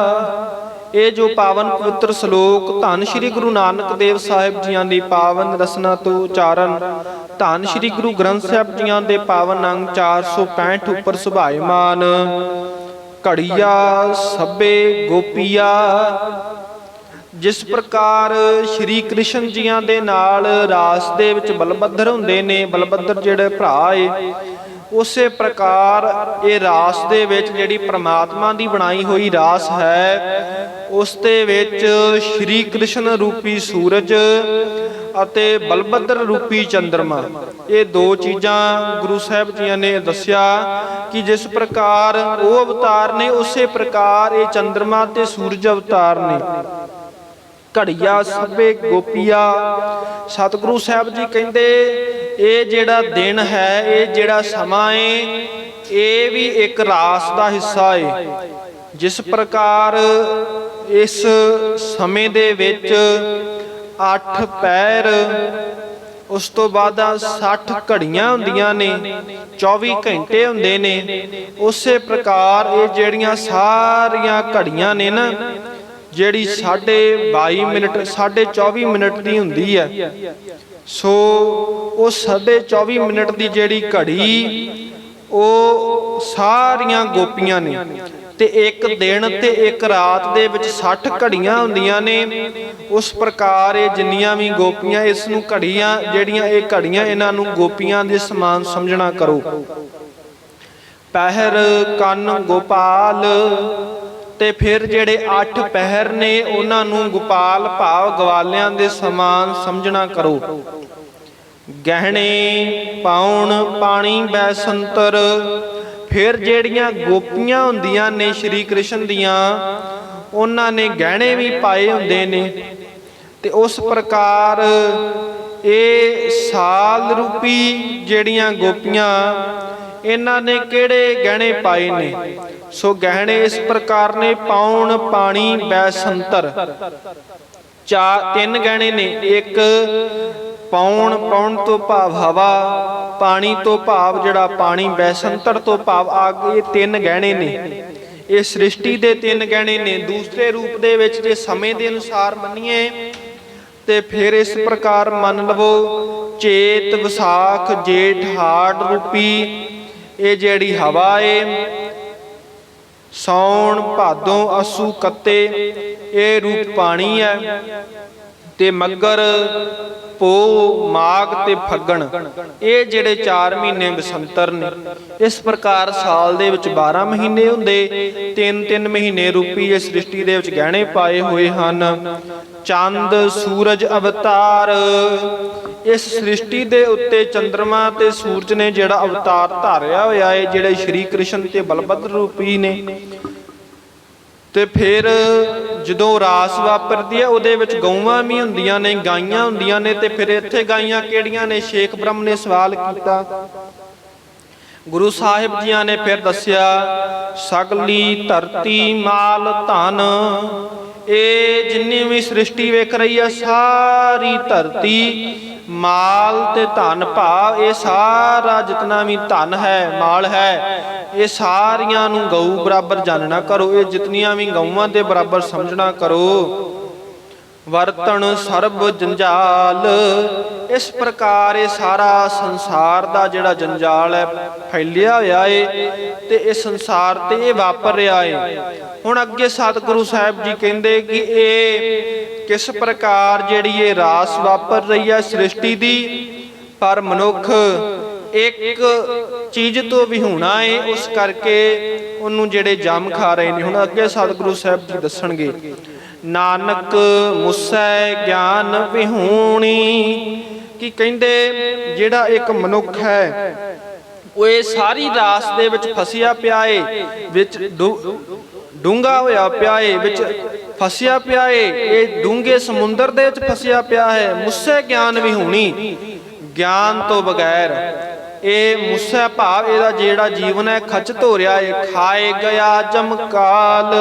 ਇਹ ਜੋ ਪਾਵਨ ਪਵਿੱਤਰ ਸ਼ਲੋਕ, ਧੰਨ ਸ਼੍ਰੀ ਗੁਰੂ ਨਾਨਕ ਦੇਵ ਸਾਹਿਬ ਜੀਆਂ ਦੀ ਪਾਵਨ ਰਸਨਾ ਤੋਂ ਉਚਾਰਨ, ਧੰਨ ਸ਼੍ਰੀ ਗੁਰੂ ਗ੍ਰੰਥ ਸਾਹਿਬ ਜੀਆਂ ਦੇ ਪਾਵਨ ਅੰਗ 465 ਉੱਪਰ ਸੁਭਾਇਮਾਨ। ਘੜੀਆ ਸੱਬੇ ਗੋਪੀਆ ਜਿਸ ਪ੍ਰਕਾਰ ਸ਼੍ਰੀ ਕ੍ਰਿਸ਼ਨ ਜੀਆਂ ਦੇ ਨਾਲ ਰਾਸ ਦੇ ਵਿੱਚ ਬਲਬੱਧਰ ਹੁੰਦੇ ਨੇ, ਬਲਬੱਧਰ ਜਿਹੜੇ ਭਰਾ ਏ, ਉਸੇ ਪ੍ਰਕਾਰ ਇਹ ਰਾਸ ਦੇ ਵਿੱਚ ਜਿਹੜੀ ਪ੍ਰਮਾਤਮਾ ਦੀ ਬਣਾਈ ਹੋਈ ਰਾਸ ਹੈ, ਉਸ ਦੇ ਵਿੱਚ ਸ਼੍ਰੀ ਕ੍ਰਿਸ਼ਨ ਰੂਪੀ ਸੂਰਜ ਅਤੇ ਬਲਬੱਦਰ ਰੂਪੀ ਚੰਦਰਮਾ। ਇਹ ਦੋ ਚੀਜ਼ਾਂ ਗੁਰੂ ਸਾਹਿਬ ਜੀਆਂ ਨੇ ਦੱਸਿਆ ਕਿ ਜਿਸ ਪ੍ਰਕਾਰ ਉਹ ਅਵਤਾਰ ਨੇ, ਉਸੇ ਪ੍ਰਕਾਰ ਇਹ ਚੰਦਰਮਾ ਤੇ ਸੂਰਜ ਅਵਤਾਰ ਨੇ। ਘੜੀਆ ਸਭੇ ਗੋਪੀਆ। ਸਤਿਗੁਰੂ ਸਾਹਿਬ ਜੀ ਕਹਿੰਦੇ, ਇਹ ਜਿਹੜਾ ਦਿਨ ਹੈ, ਇਹ ਜਿਹੜਾ ਸਮਾਂ ਏ, ਇਹ ਵੀ ਇੱਕ ਰਾਸ ਦਾ ਹਿੱਸਾ ਏ। ਜਿਸ ਪ੍ਰਕਾਰ ਇਸ ਸਮੇਂ ਦੇ ਵਿੱਚ 8 ਪੈਰ, ਉਸ ਤੋਂ ਬਾਅਦ 60 ਘੜੀਆਂ ਹੁੰਦੀਆਂ ਨੇ 24 ਘੰਟੇ ਹੁੰਦੇ ਨੇ। ਉਸੇ ਪ੍ਰਕਾਰ ਇਹ ਜਿਹੜੀਆਂ ਸਾਰੀਆਂ ਘੜੀਆਂ ਨੇ ਨਾ ਜਿਹੜੀ 22 ਮਿੰਟ 24 ਮਿੰਟ ਦੀ ਹੁੰਦੀ ਹੈ। ਸੋ ਉਹ 24 ਮਿੰਟ ਦੀ ਜਿਹੜੀ ਘੜੀ, ਉਹ ਸਾਰੀਆਂ ਗੋਪੀਆਂ ਨੇ। ਤੇ ਇੱਕ ਦਿਨ ਤੇ ਇੱਕ ਰਾਤ ਦੇ ਵਿੱਚ 60 ਘੜੀਆਂ ਹੁੰਦੀਆਂ ਨੇ। ਉਸ ਪ੍ਰਕਾਰ ਇਹ ਜਿੰਨੀਆਂ ਵੀ ਗੋਪੀਆਂ ਇਸ ਨੂੰ ਘੜੀਆਂ, ਜਿਹੜੀਆਂ ਇਹ ਘੜੀਆਂ ਇਹਨਾਂ ਨੂੰ ਗੋਪੀਆਂ ਦੇ ਸਮਾਨ ਸਮਝਣਾ ਕਰੋ। ਪਹਿਰ ਕੰਨ ਗੋਪਾਲ ਤੇ ਫਿਰ ਜਿਹੜੇ ਅੱਠ ਪਹਿਰ ਨੇ ਉਹਨਾਂ ਨੂੰ ਗੋਪਾਲ ਭਾਵ ਗਵਾਲਿਆਂ ਦੇ ਸਮਾਨ ਸਮਝਣਾ ਕਰੋ। ਗਹਿਣੇ, ਪਾਉਣ, ਪਾਣੀ, ਬੈਸੰਤਰ, ਫਿਰ ਜਿਹੜੀਆਂ ਗੋਪੀਆਂ ਹੁੰਦੀਆਂ ਨੇ ਸ਼੍ਰੀ ਕ੍ਰਿਸ਼ਨ ਦੀਆਂ, ਉਹਨਾਂ ਨੇ ਗਹਿਣੇ ਵੀ ਪਾਏ ਹੁੰਦੇ ਨੇ। ਤੇ ਉਸ ਪ੍ਰਕਾਰ ਇਹ ਸਾਲ ਰੂਪੀ ਜਿਹੜੀਆਂ ਗੋਪੀਆਂ ਇਹਨਾਂ ਨੇ ਕਿਹੜੇ ਗਹਿਣੇ ਪਾਏ ਨੇ? ਸੋ ਗਹਿਣੇ ਇਸ ਪ੍ਰਕਾਰ ਨੇ, ਪਾਉਣ ਪਾਣੀ ਬੈਸੰਤਰ ਚਾ ਤਿੰਨ ਗਹਿਣੇ ਨੇ। ਇੱਕ ਪੌਣ ਪੌਣ ਤੋਂ ਭਾਵ ਹਵਾ, ਪਾਣੀ ਤੋਂ ਭਾਵ ਜਿਹੜਾ ਪਾਣੀ ਬੈਸੰਤਰ ਤੋਂ ਭਾਵ ਅੱਗ, ਇਹ ਤਿੰਨ ਗਹਿਣੇ ਨੇ। ਇਹ ਸ੍ਰਿਸ਼ਟੀ ਦੇ ਤਿੰਨ ਗਹਿਣੇ ਨੇ। ਦੂਸਰੇ ਰੂਪ ਦੇ ਵਿੱਚ ਜੇ ਸਮੇਂ ਦੇ ਅਨੁਸਾਰ ਮੰਨੀਏ, ਤੇ ਫਿਰ ਇਸ ਪ੍ਰਕਾਰ ਮੰਨ ਲਵੋ, ਚੇਤ, ਵਿਸਾਖ, ਜੇਠ, ਹਾੜ, ਰੂਪੀ ਇਹ ਜਿਹੜੀ ਹਵਾ ਏ ਸੌਣ ਭਾਦੋਂ ਅਸੂ ਕੱਤੇ ਇਹ ਰੂਪ ਪਾਣੀ ਹੈ ਤੇ ਮੱਗਰ ਪੋ, ਮਾਗ ਤੇ ਫੱਗਣ, ਇਹ ਜਿਹੜੇ 4 ਮਹੀਨੇ ਬਸੰਤਰ ਨੇ। ਇਸ ਪ੍ਰਕਾਰ ਸਾਲ ਦੇ ਵਿੱਚ 12 ਮਹੀਨੇ ਹੁੰਦੇ, ਤਿੰਨ ਤਿੰਨ ਮਹੀਨੇ ਰੂਪੀ ਇਸ ਸ੍ਰਿਸ਼ਟੀ ਦੇ ਵਿੱਚ ਗਹਿਣੇ ਪਾਏ ਹੋਏ ਹਨ। ਚੰਦ, ਸੂਰਜ, ਅਵਤਾਰ। ਇਸ ਸ੍ਰਿਸ਼ਟੀ ਦੇ ਉੱਤੇ ਚੰ드ਰਮਾ ਤੇ ਸੂਰਜ ਨੇ ਜਿਹੜਾ ਅਵਤਾਰ ਧਾਰਿਆ ਹੋਇਆ ਹੈ, ਜਿਹੜੇ ਸ਼੍ਰੀ ਕ੍ਰਿਸ਼ਨ ਤੇ ਬਲਭਦਰ ਰੂਪੀ ਨੇ। ਤੇ ਫਿਰ ਜਦੋਂ ਰਾਸ ਵਾਪਰਦੀ ਹੈ, ਉਹਦੇ ਵਿੱਚ ਗਊਆਂ ਵੀ ਹੁੰਦੀਆਂ ਨੇ, ਗਾਈਆਂ ਹੁੰਦੀਆਂ ਨੇ, ਤੇ ਫਿਰ ਇੱਥੇ ਗਾਈਆਂ ਕਿਹੜੀਆਂ ਨੇ? ਸ਼ੇਖ ਬ੍ਰਹਮ ਨੇ ਸਵਾਲ ਕੀਤਾ। ਗੁਰੂ ਸਾਹਿਬ ਜੀਆਂ ਨੇ ਫਿਰ ਦੱਸਿਆ, ਸਗਲੀ ਧਰਤੀ ਮਾਲ ਧਨ, ਇਹ ਜਿੰਨੀ ਵੀ ਸ੍ਰਿਸ਼ਟੀ ਵੇਖ ਰਹੀ ਹੈ, ਸਾਰੀ ਧਰਤੀ ਮਾਲ ਤੇ ਧਨ ਭਾਵ, ਇਹ ਸਾਰਾ ਜਿਤਨਾ ਵੀ ਧਨ ਹੈ, ਮਾਲ ਹੈ, ਇਹ ਸਾਰੀਆਂ ਨੂੰ ਗਊ ਬਰਾਬਰ ਜਾਣਨਾ ਕਰੋ, ਇਹ ਜਿਤਨੀਆਂ ਵੀ ਗਊਆਂ ਦੇ ਬਰਾਬਰ ਸਮਝਣਾ ਕਰੋ। ਵਰਤਣ ਸਰਬ ਜੰਜਾਲ। ਇਸ ਪ੍ਰਕਾਰ ਇਹ ਸਾਰਾ ਸੰਸਾਰ ਦਾ ਜਿਹੜਾ ਜੰਜਾਲ ਹੈ, ਫੈਲਿਆ ਹੋਇਆ ਏ ਤੇ ਇਹ ਸੰਸਾਰ ਤੇ ਇਹ ਵਾਪਰ ਰਿਹਾ ਏ। ਹੁਣ ਅੱਗੇ ਸਤਿਗੁਰੂ ਸਾਹਿਬ ਜੀ ਕਹਿੰਦੇ ਕਿ ਇਹ ਕਿਸ ਪ੍ਰਕਾਰ ਜਿਹੜੀ ਇਹ ਰਾਸ ਵਾਪਰ ਰਹੀ ਹੈ ਸ੍ਰਿਸ਼ਟੀ ਦੀ, ਪਰ ਮਨੁੱਖ ਇੱਕ ਚੀਜ਼ ਤੋਂ ਵੀ ਹੋਣਾ ਏ, ਉਸ ਕਰਕੇ ਉਹਨੂੰ ਜਿਹੜੇ ਜੰਮ ਖਾ ਰਹੇ ਨੇ। ਹੁਣ ਅੱਗੇ ਸਤਿਗੁਰੂ ਸਾਹਿਬ ਜੀ ਦੱਸਣਗੇ। ਨਾਨਕ ਮੁਸੈ ਗਿਆਨ ਵਿਹੂਣੀ। ਕਿ ਕਹਿੰਦੇ, ਜਿਹੜਾ ਇੱਕ ਮਨੁੱਖ ਹੈ, ਉਹ ਇਹ ਸਾਰੀ ਰਾਸ ਦੇ ਵਿੱਚ ਫਸਿਆ ਪਿਆ ਏ, ਵਿੱਚ ਡੂੰਗਾ ਹੋਇਆ ਪਿਆ ਏ, ਵਿੱਚ ਫਸਿਆ ਪਿਆ ਏ, ਇਹ ਡੂੰਗੇ ਸਮੁੰਦਰ ਦੇ ਵਿੱਚ ਫਸਿਆ ਪਿਆ ਹੈ, ਮੁਸੈ ਗਿਆਨ ਵਿਹੂਣੀ। ਗਿਆਨ ਤੋਂ ਬਗੈਰ, ਇਹ ਮੁਸੈ ਭਾਵ ਇਹਦਾ ਜਿਹੜਾ ਜੀਵਨ ਹੈ ਖਚਤ ਹੋ ਰਿਹਾ ਏ, ਖਾਏ ਗਿਆ ਜਮਕਾਲ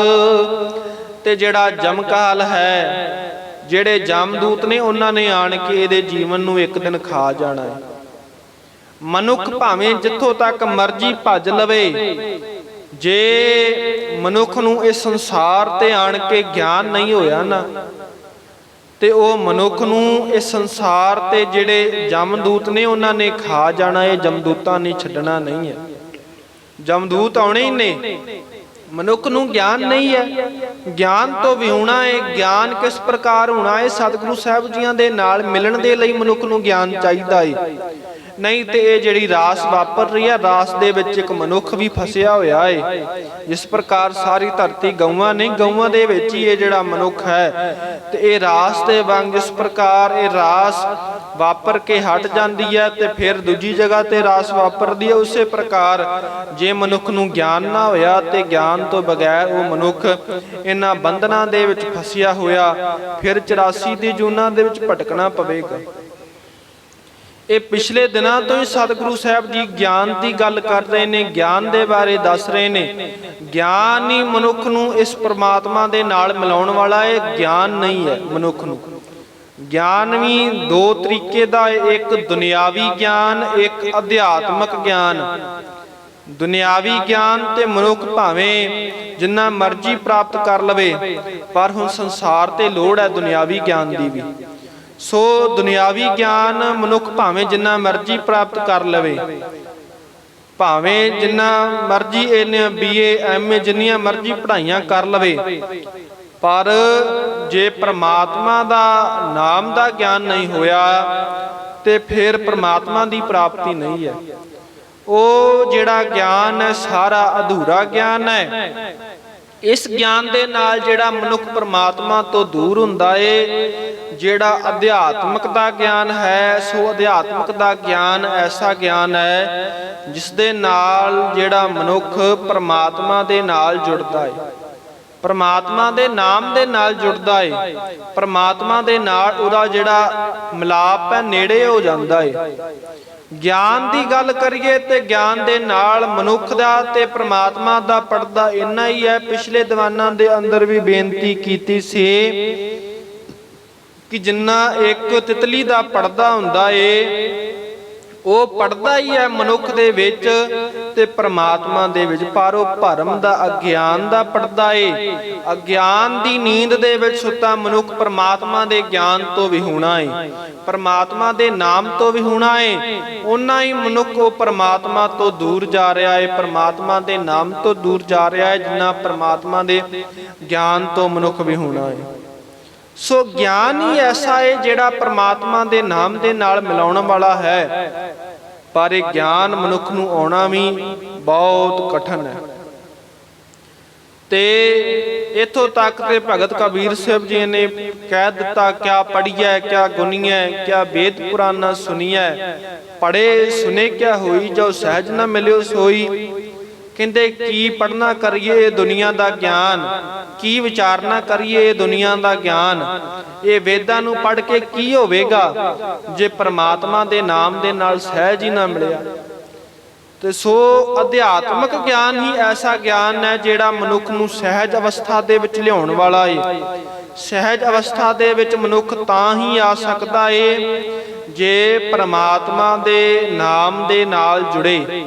ਤੇ ਜਿਹੜਾ ਜਮਕਾਲ ਹੈ, ਜਿਹੜੇ ਜਮਦੂਤ ਨੇ ਉਹਨਾਂ ਨੇ ਆਣ ਕੇ ਇਹਦੇ ਜੀਵਨ ਨੂੰ ਇੱਕ ਦਿਨ ਖਾ ਜਾਣਾ ਹੈ। ਮਨੁੱਖ ਭਾਵੇਂ ਜਿੱਥੋਂ ਤੱਕ ਮਰਜ਼ੀ ਭੱਜ ਲਵੇ, ਜੇ ਮਨੁੱਖ ਨੂੰ ਇਸ ਸੰਸਾਰ ਤੇ ਆਣ ਕੇ ਗਿਆਨ ਨਹੀਂ ਹੋਇਆ ਨਾ, ਤੇ ਉਹ ਮਨੁੱਖ ਨੂੰ ਇਸ ਸੰਸਾਰ ਤੇ ਜਿਹੜੇ ਜਮਦੂਤ ਨੇ ਉਹਨਾਂ ਨੇ ਖਾ ਜਾਣਾ ਇਹ ਜਮਦੂਤਾਂ ਨੇ ਛੱਡਣਾ ਨਹੀਂ ਹੈ। ਜਮਦੂਤ ਆਉਣੇ ਹੀ ਨੇ। ਮਨੁੱਖ ਨੂੰ ਗਿਆਨ ਨਹੀਂ ਹੈ। ਗਿਆਨ ਤੋਂ ਵਿਹੂਣਾ ਹੈ। ਗਿਆਨ ਕਿਸ ਪ੍ਰਕਾਰ ਹੋਣਾ ਹੈ? ਸਤਿਗੁਰੂ ਸਾਹਿਬ ਜੀਆਂ ਦੇ ਨਾਲ ਮਿਲਣ ਦੇ ਲਈ ਮਨੁੱਖ ਨੂੰ ਗਿਆਨ ਚਾਹੀਦਾ ਹੈ। ਨਹੀਂ ਤੇ ਇਹ ਜਿਹੜੀ ਰਾਸ ਵਾਪਰ ਰਹੀ ਹੈ, ਰਾਸ ਦੇ ਵਿੱਚ ਇੱਕ ਮਨੁੱਖ ਵੀ ਫਸਿਆ ਹੋਇਆ ਹੈ ਜਿਸ ਪ੍ਰਕਾਰ ਸਾਰੀ ਧਰਤੀ ਗਊਆਂ ਨਹੀਂ, ਗਊਆਂ ਦੇ ਵਿੱਚ ਹੀ ਇਹ ਜਿਹੜਾ ਮਨੁੱਖ ਹੈ, ਤੇ ਇਹ ਰਾਸ ਦੇ ਵਾਂਗ ਜਿਸ ਪ੍ਰਕਾਰ ਇਹ ਰਾਸ ਵਾਪਰ ਕੇ ਹਟ ਜਾਂਦੀ ਹੈ ਤੇ ਫਿਰ ਦੂਜੀ ਜਗ੍ਹਾ ਤੇ ਰਾਸ ਵਾਪਰਦੀ ਹੈ, ਉਸੇ ਪ੍ਰਕਾਰ ਜੇ ਮਨੁੱਖ ਨੂੰ ਗਿਆਨ ਨਾ ਹੋਇਆ ਤੇ ਗਿਆਨ ਤੋਂ ਬਗੈਰ ਉਹ ਮਨੁੱਖ ਇਹਨਾਂ ਬੰਧਨਾਂ ਦੇ ਵਿੱਚ ਫਸਿਆ ਹੋਇਆ, ਫਿਰ 84 ਦੀ ਜੂਨਾਂ ਦੇ ਵਿੱਚ ਭਟਕਣਾ ਪਵੇਗਾ। ਇਹ ਪਿਛਲੇ ਦਿਨਾਂ ਤੋਂ ਹੀ ਸਤਿਗੁਰੂ ਸਾਹਿਬ ਜੀ ਗਿਆਨ ਦੀ ਗੱਲ ਕਰ ਰਹੇ ਨੇ, ਗਿਆਨ ਦੇ ਬਾਰੇ ਦੱਸ ਰਹੇ ਨੇ। ਗਿਆਨ ਹੀ ਮਨੁੱਖ ਨੂੰ ਇਸ ਪ੍ਰਮਾਤਮਾ ਦੇ ਨਾਲ ਮਿਲਾਉਣ ਵਾਲਾ ਹੈ ਗਿਆਨ ਨਹੀਂ ਹੈ ਮਨੁੱਖ ਨੂੰ। ਗਿਆਨ ਵੀ ਦੋ ਤਰੀਕੇ ਦਾ ਹੈ, ਇੱਕ ਦੁਨਿਆਵੀ ਗਿਆਨ, ਇੱਕ ਅਧਿਆਤਮਕ ਗਿਆਨ। ਦੁਨਿਆਵੀ ਗਿਆਨ ਤੇ ਮਨੁੱਖ ਭਾਵੇਂ ਜਿੰਨਾ ਮਰਜ਼ੀ ਪ੍ਰਾਪਤ ਕਰ ਲਵੇ, ਪਰ ਹੁਣ ਸੰਸਾਰ ਤੇ ਲੋੜ ਹੈ ਦੁਨਿਆਵੀ ਗਿਆਨ ਦੀ ਵੀ। ਸੋ ਦੁਨਿਆਵੀ ਗਿਆਨ ਮਨੁੱਖ ਭਾਵੇਂ ਜਿੰਨਾ ਮਰਜ਼ੀ ਪ੍ਰਾਪਤ ਕਰ ਲਵੇ। ਭਾਵੇਂ ਜਿੰਨਾ ਮਰਜ਼ੀ ਇਹਨੇ ਬੀਏ ਐਮਏ ਜਿੰਨੀਆਂ ਮਰਜ਼ੀ ਪੜ੍ਹਾਈਆਂ ਕਰ ਲਵੇ। ਪਰ ਜੇ ਪ੍ਰਮਾਤਮਾ ਦਾ ਨਾਮ ਦਾ ਗਿਆਨ ਨਹੀਂ ਹੋਇਆ, ਤੇ ਫਿਰ ਪ੍ਰਮਾਤਮਾ ਦੀ ਪ੍ਰਾਪਤੀ ਨਹੀਂ ਹੈ। ਉਹ ਜਿਹੜਾ ਗਿਆਨ ਹੈ, ਸਾਰਾ ਅਧੂਰਾ ਗਿਆਨ ਹੈ। ਇਸ ਗਿਆਨ ਦੇ ਨਾਲ ਜਿਹੜਾ ਮਨੁੱਖ ਪਰਮਾਤਮਾ ਤੋਂ ਦੂਰ ਹੁੰਦਾ ਏ, ਜਿਹੜਾ ਅਧਿਆਤਮਕ ਦਾ ਗਿਆਨ ਹੈ, ਸੋ ਅਧਿਆਤਮਕ ਦਾ ਗਿਆਨ ਐਸਾ ਗਿਆਨ ਹੈ ਜਿਸ ਦੇ ਨਾਲ ਜਿਹੜਾ ਮਨੁੱਖ ਪਰਮਾਤਮਾ ਦੇ ਨਾਲ ਜੁੜਦਾ ਏ। ਪਰਮਾਤਮਾ ਦੇ ਨਾਮ ਦੇ ਨਾਲ ਜੁੜਦਾ ਏ, ਪਰਮਾਤਮਾ ਦੇ ਨਾਲ ਉਹਦਾ ਜਿਹੜਾ ਮਿਲਾਪ ਹੈ, ਨੇੜੇ ਹੋ ਜਾਂਦਾ ਏ। ਗਿਆਨ ਦੀ ਗੱਲ ਕਰੀਏ ਤੇ ਗਿਆਨ ਦੇ ਨਾਲ ਮਨੁੱਖ ਦਾ ਤੇ ਪ੍ਰਮਾਤਮਾ ਦਾ ਪਰਦਾ ਇੰਨਾ ਹੀ ਹੈ, ਪਿਛਲੇ ਦੀਵਾਨਾਂ ਦੇ ਅੰਦਰ ਵੀ ਬੇਨਤੀ ਕੀਤੀ ਸੀ ਕਿ ਜਿੰਨਾ ਇੱਕ ਤਿਤਲੀ ਦਾ ਪਰਦਾ ਹੁੰਦਾ ਏ ਉਹ ਪੜਦਾ ਹੀ ਹੈ ਮਨੁੱਖ ਦੇ ਵਿੱਚ ਤੇ ਪ੍ਰਮਾਤਮਾ ਦੇ ਵਿੱਚ। ਪਰ ਉਹ ਭਰਮ ਦਾ, ਅਗਿਆਨ ਦਾ ਪੜਦਾ ਏ। ਅਗਿਆਨ ਦੀ ਨੀਂਦ ਦੇ ਵਿੱਚ ਸੁੱਤਾ ਮਨੁੱਖ ਪ੍ਰਮਾਤਮਾ ਦੇ ਗਿਆਨ ਤੋਂ ਵੀ ਹੋਣਾ ਏ। ਪ੍ਰਮਾਤਮਾ ਦੇ ਨਾਮ ਤੋਂ ਵੀ ਹੋਣਾ ਏ। ਉਨਾ ਹੀ ਮਨੁੱਖ ਉਹ ਪ੍ਰਮਾਤਮਾ ਤੋਂ ਦੂਰ ਜਾ ਰਿਹਾ ਏ। ਪ੍ਰਮਾਤਮਾ ਦੇ ਨਾਮ ਤੋਂ ਦੂਰ ਜਾ ਰਿਹਾ ਏ, ਜਿੰਨਾ ਪ੍ਰਮਾਤਮਾ ਦੇ ਗਿਆਨ ਤੋਂ ਮਨੁੱਖ ਵੀ ਹੋਣਾ ਏ। ਸੋ ਗਿਆਨ ਹੀ ਐਸਾ ਹੈ ਜਿਹੜਾ ਪ੍ਰਮਾਤਮਾ ਦੇ ਨਾਮ ਦੇ ਨਾਲ ਮਿਲਾਉਣ ਵਾਲਾ ਹੈ। ਪਰ ਇਹ ਗਿਆਨ ਮਨੁੱਖ ਨੂੰ ਆਉਣਾ ਵੀ ਬਹੁਤ ਕਠਨ ਹੈ। ਤੇ ਇਥੋਂ ਤੱਕ ਤੇ ਭਗਤ ਕਬੀਰ ਸਾਹਿਬ ਜੀ ਨੇ ਕਹਿ ਦਿੱਤਾ, ਕਿਆ ਪੜੀਐ ਕਿਆ ਗੁਨੀਐ, ਕਿਆ ਵੇਦ ਪੁਰਾਣਾ ਸੁਣੀਐ ਪੜੇ ਸੁਨੇ ਕਿਆ ਹੋਈ, ਜੋ ਸਹਿਜ ਨਾ ਮਿਲਿਓ ਸੋਈ। ਕਹਿੰਦੇ, ਕੀ ਪੜਨਾ ਕਰੀਏ ਦੁਨੀਆ ਦਾ ਗਿਆਨ? ਕੀ ਵਿਚਾਰਨਾ ਕਰੀਏ ਦੁਨੀਆ ਦਾ ਗਿਆਨ? ਇਹ ਵੇਦਾਂ ਨੂੰ ਪੜ੍ਹ ਕੇ ਕੀ ਹੋਵੇਗਾ ਜੇ ਪ੍ਰਮਾਤਮਾ ਦੇ ਨਾਮ ਦੇ ਨਾਲ ਸਹਿਜ ਹੀ ਨਾ ਮਿਲਿਆ? ਤੇ ਸੋ ਅਧਿਆਤਮਕ ਗਿਆਨ ਹੀ ਐਸਾ ਗਿਆਨ ਹੈ ਜਿਹੜਾ ਮਨੁੱਖ ਨੂੰ ਸਹਿਜ ਅਵਸਥਾ ਦੇ ਵਿੱਚ ਲਿਆਉਣ ਵਾਲਾ ਏ। ਸਹਿਜ ਅਵਸਥਾ ਦੇ ਵਿੱਚ ਮਨੁੱਖ ਤਾਂ ਹੀ ਆ ਸਕਦਾ ਏ ਜੇ ਪ੍ਰਮਾਤਮਾ ਦੇ ਨਾਮ ਦੇ ਨਾਲ ਜੁੜੇ।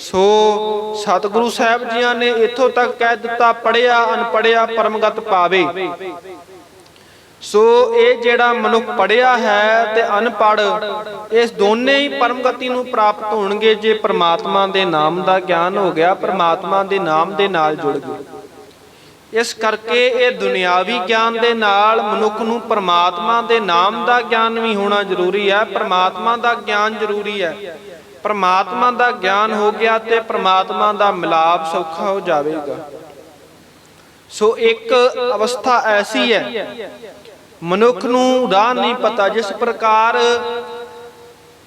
ਸੋ ਸਤਿਗੁਰੂ ਸਾਹਿਬ ਜੀਆਂ ਨੇ ਇੱਥੋਂ ਤੱਕ ਕਹਿ ਦਿੱਤਾ ਪੜਿਆ ਅਨਪੜਿਆ ਪਰਮਗਤ ਪਾਵੇ। ਸੋ ਇਹ ਜਿਹੜਾ ਮਨੁੱਖ ਪੜਿਆ ਹੈ ਤੇ ਅਨਪੜ ਇਸ ਦੋਨੇ ਹੀ ਪਰਮਗਤੀ ਨੂੰ ਪ੍ਰਾਪਤ ਹੋਣਗੇ ਜੇ ਪ੍ਰਮਾਤਮਾ ਦੇ ਨਾਮ ਦਾ ਗਿਆਨ ਹੋ ਗਿਆ, ਪ੍ਰਮਾਤਮਾ ਦੇ ਨਾਮ ਦੇ ਨਾਲ ਜੁੜ ਗਏ। ਇਸ ਕਰਕੇ ਇਹ ਦੁਨਿਆਵੀ ਗਿਆਨ ਦੇ ਨਾਲ ਮਨੁੱਖ ਨੂੰ ਪ੍ਰਮਾਤਮਾ ਦੇ ਨਾਮ ਦਾ ਗਿਆਨ ਵੀ ਹੋਣਾ ਜ਼ਰੂਰੀ ਹੈ, ਪ੍ਰਮਾਤਮਾ ਦਾ ਗਿਆਨ ਜ਼ਰੂਰੀ ਹੈ। ਪ੍ਰਮਾਤਮਾ ਦਾ ਗਿਆਨ ਹੋ ਗਿਆ ਤੇ ਪ੍ਰਮਾਤਮਾ ਦਾ ਮਿਲਾਪ ਸੌਖਾ ਹੋ ਜਾਵੇਗਾ। ਸੋ ਇੱਕ ਅਵਸਥਾ ਐਸੀ ਹੈ, ਮਨੁੱਖ ਨੂੰ ਰਾਹ ਨਹੀਂ ਪਤਾ, ਜਿਸ ਪ੍ਰਕਾਰ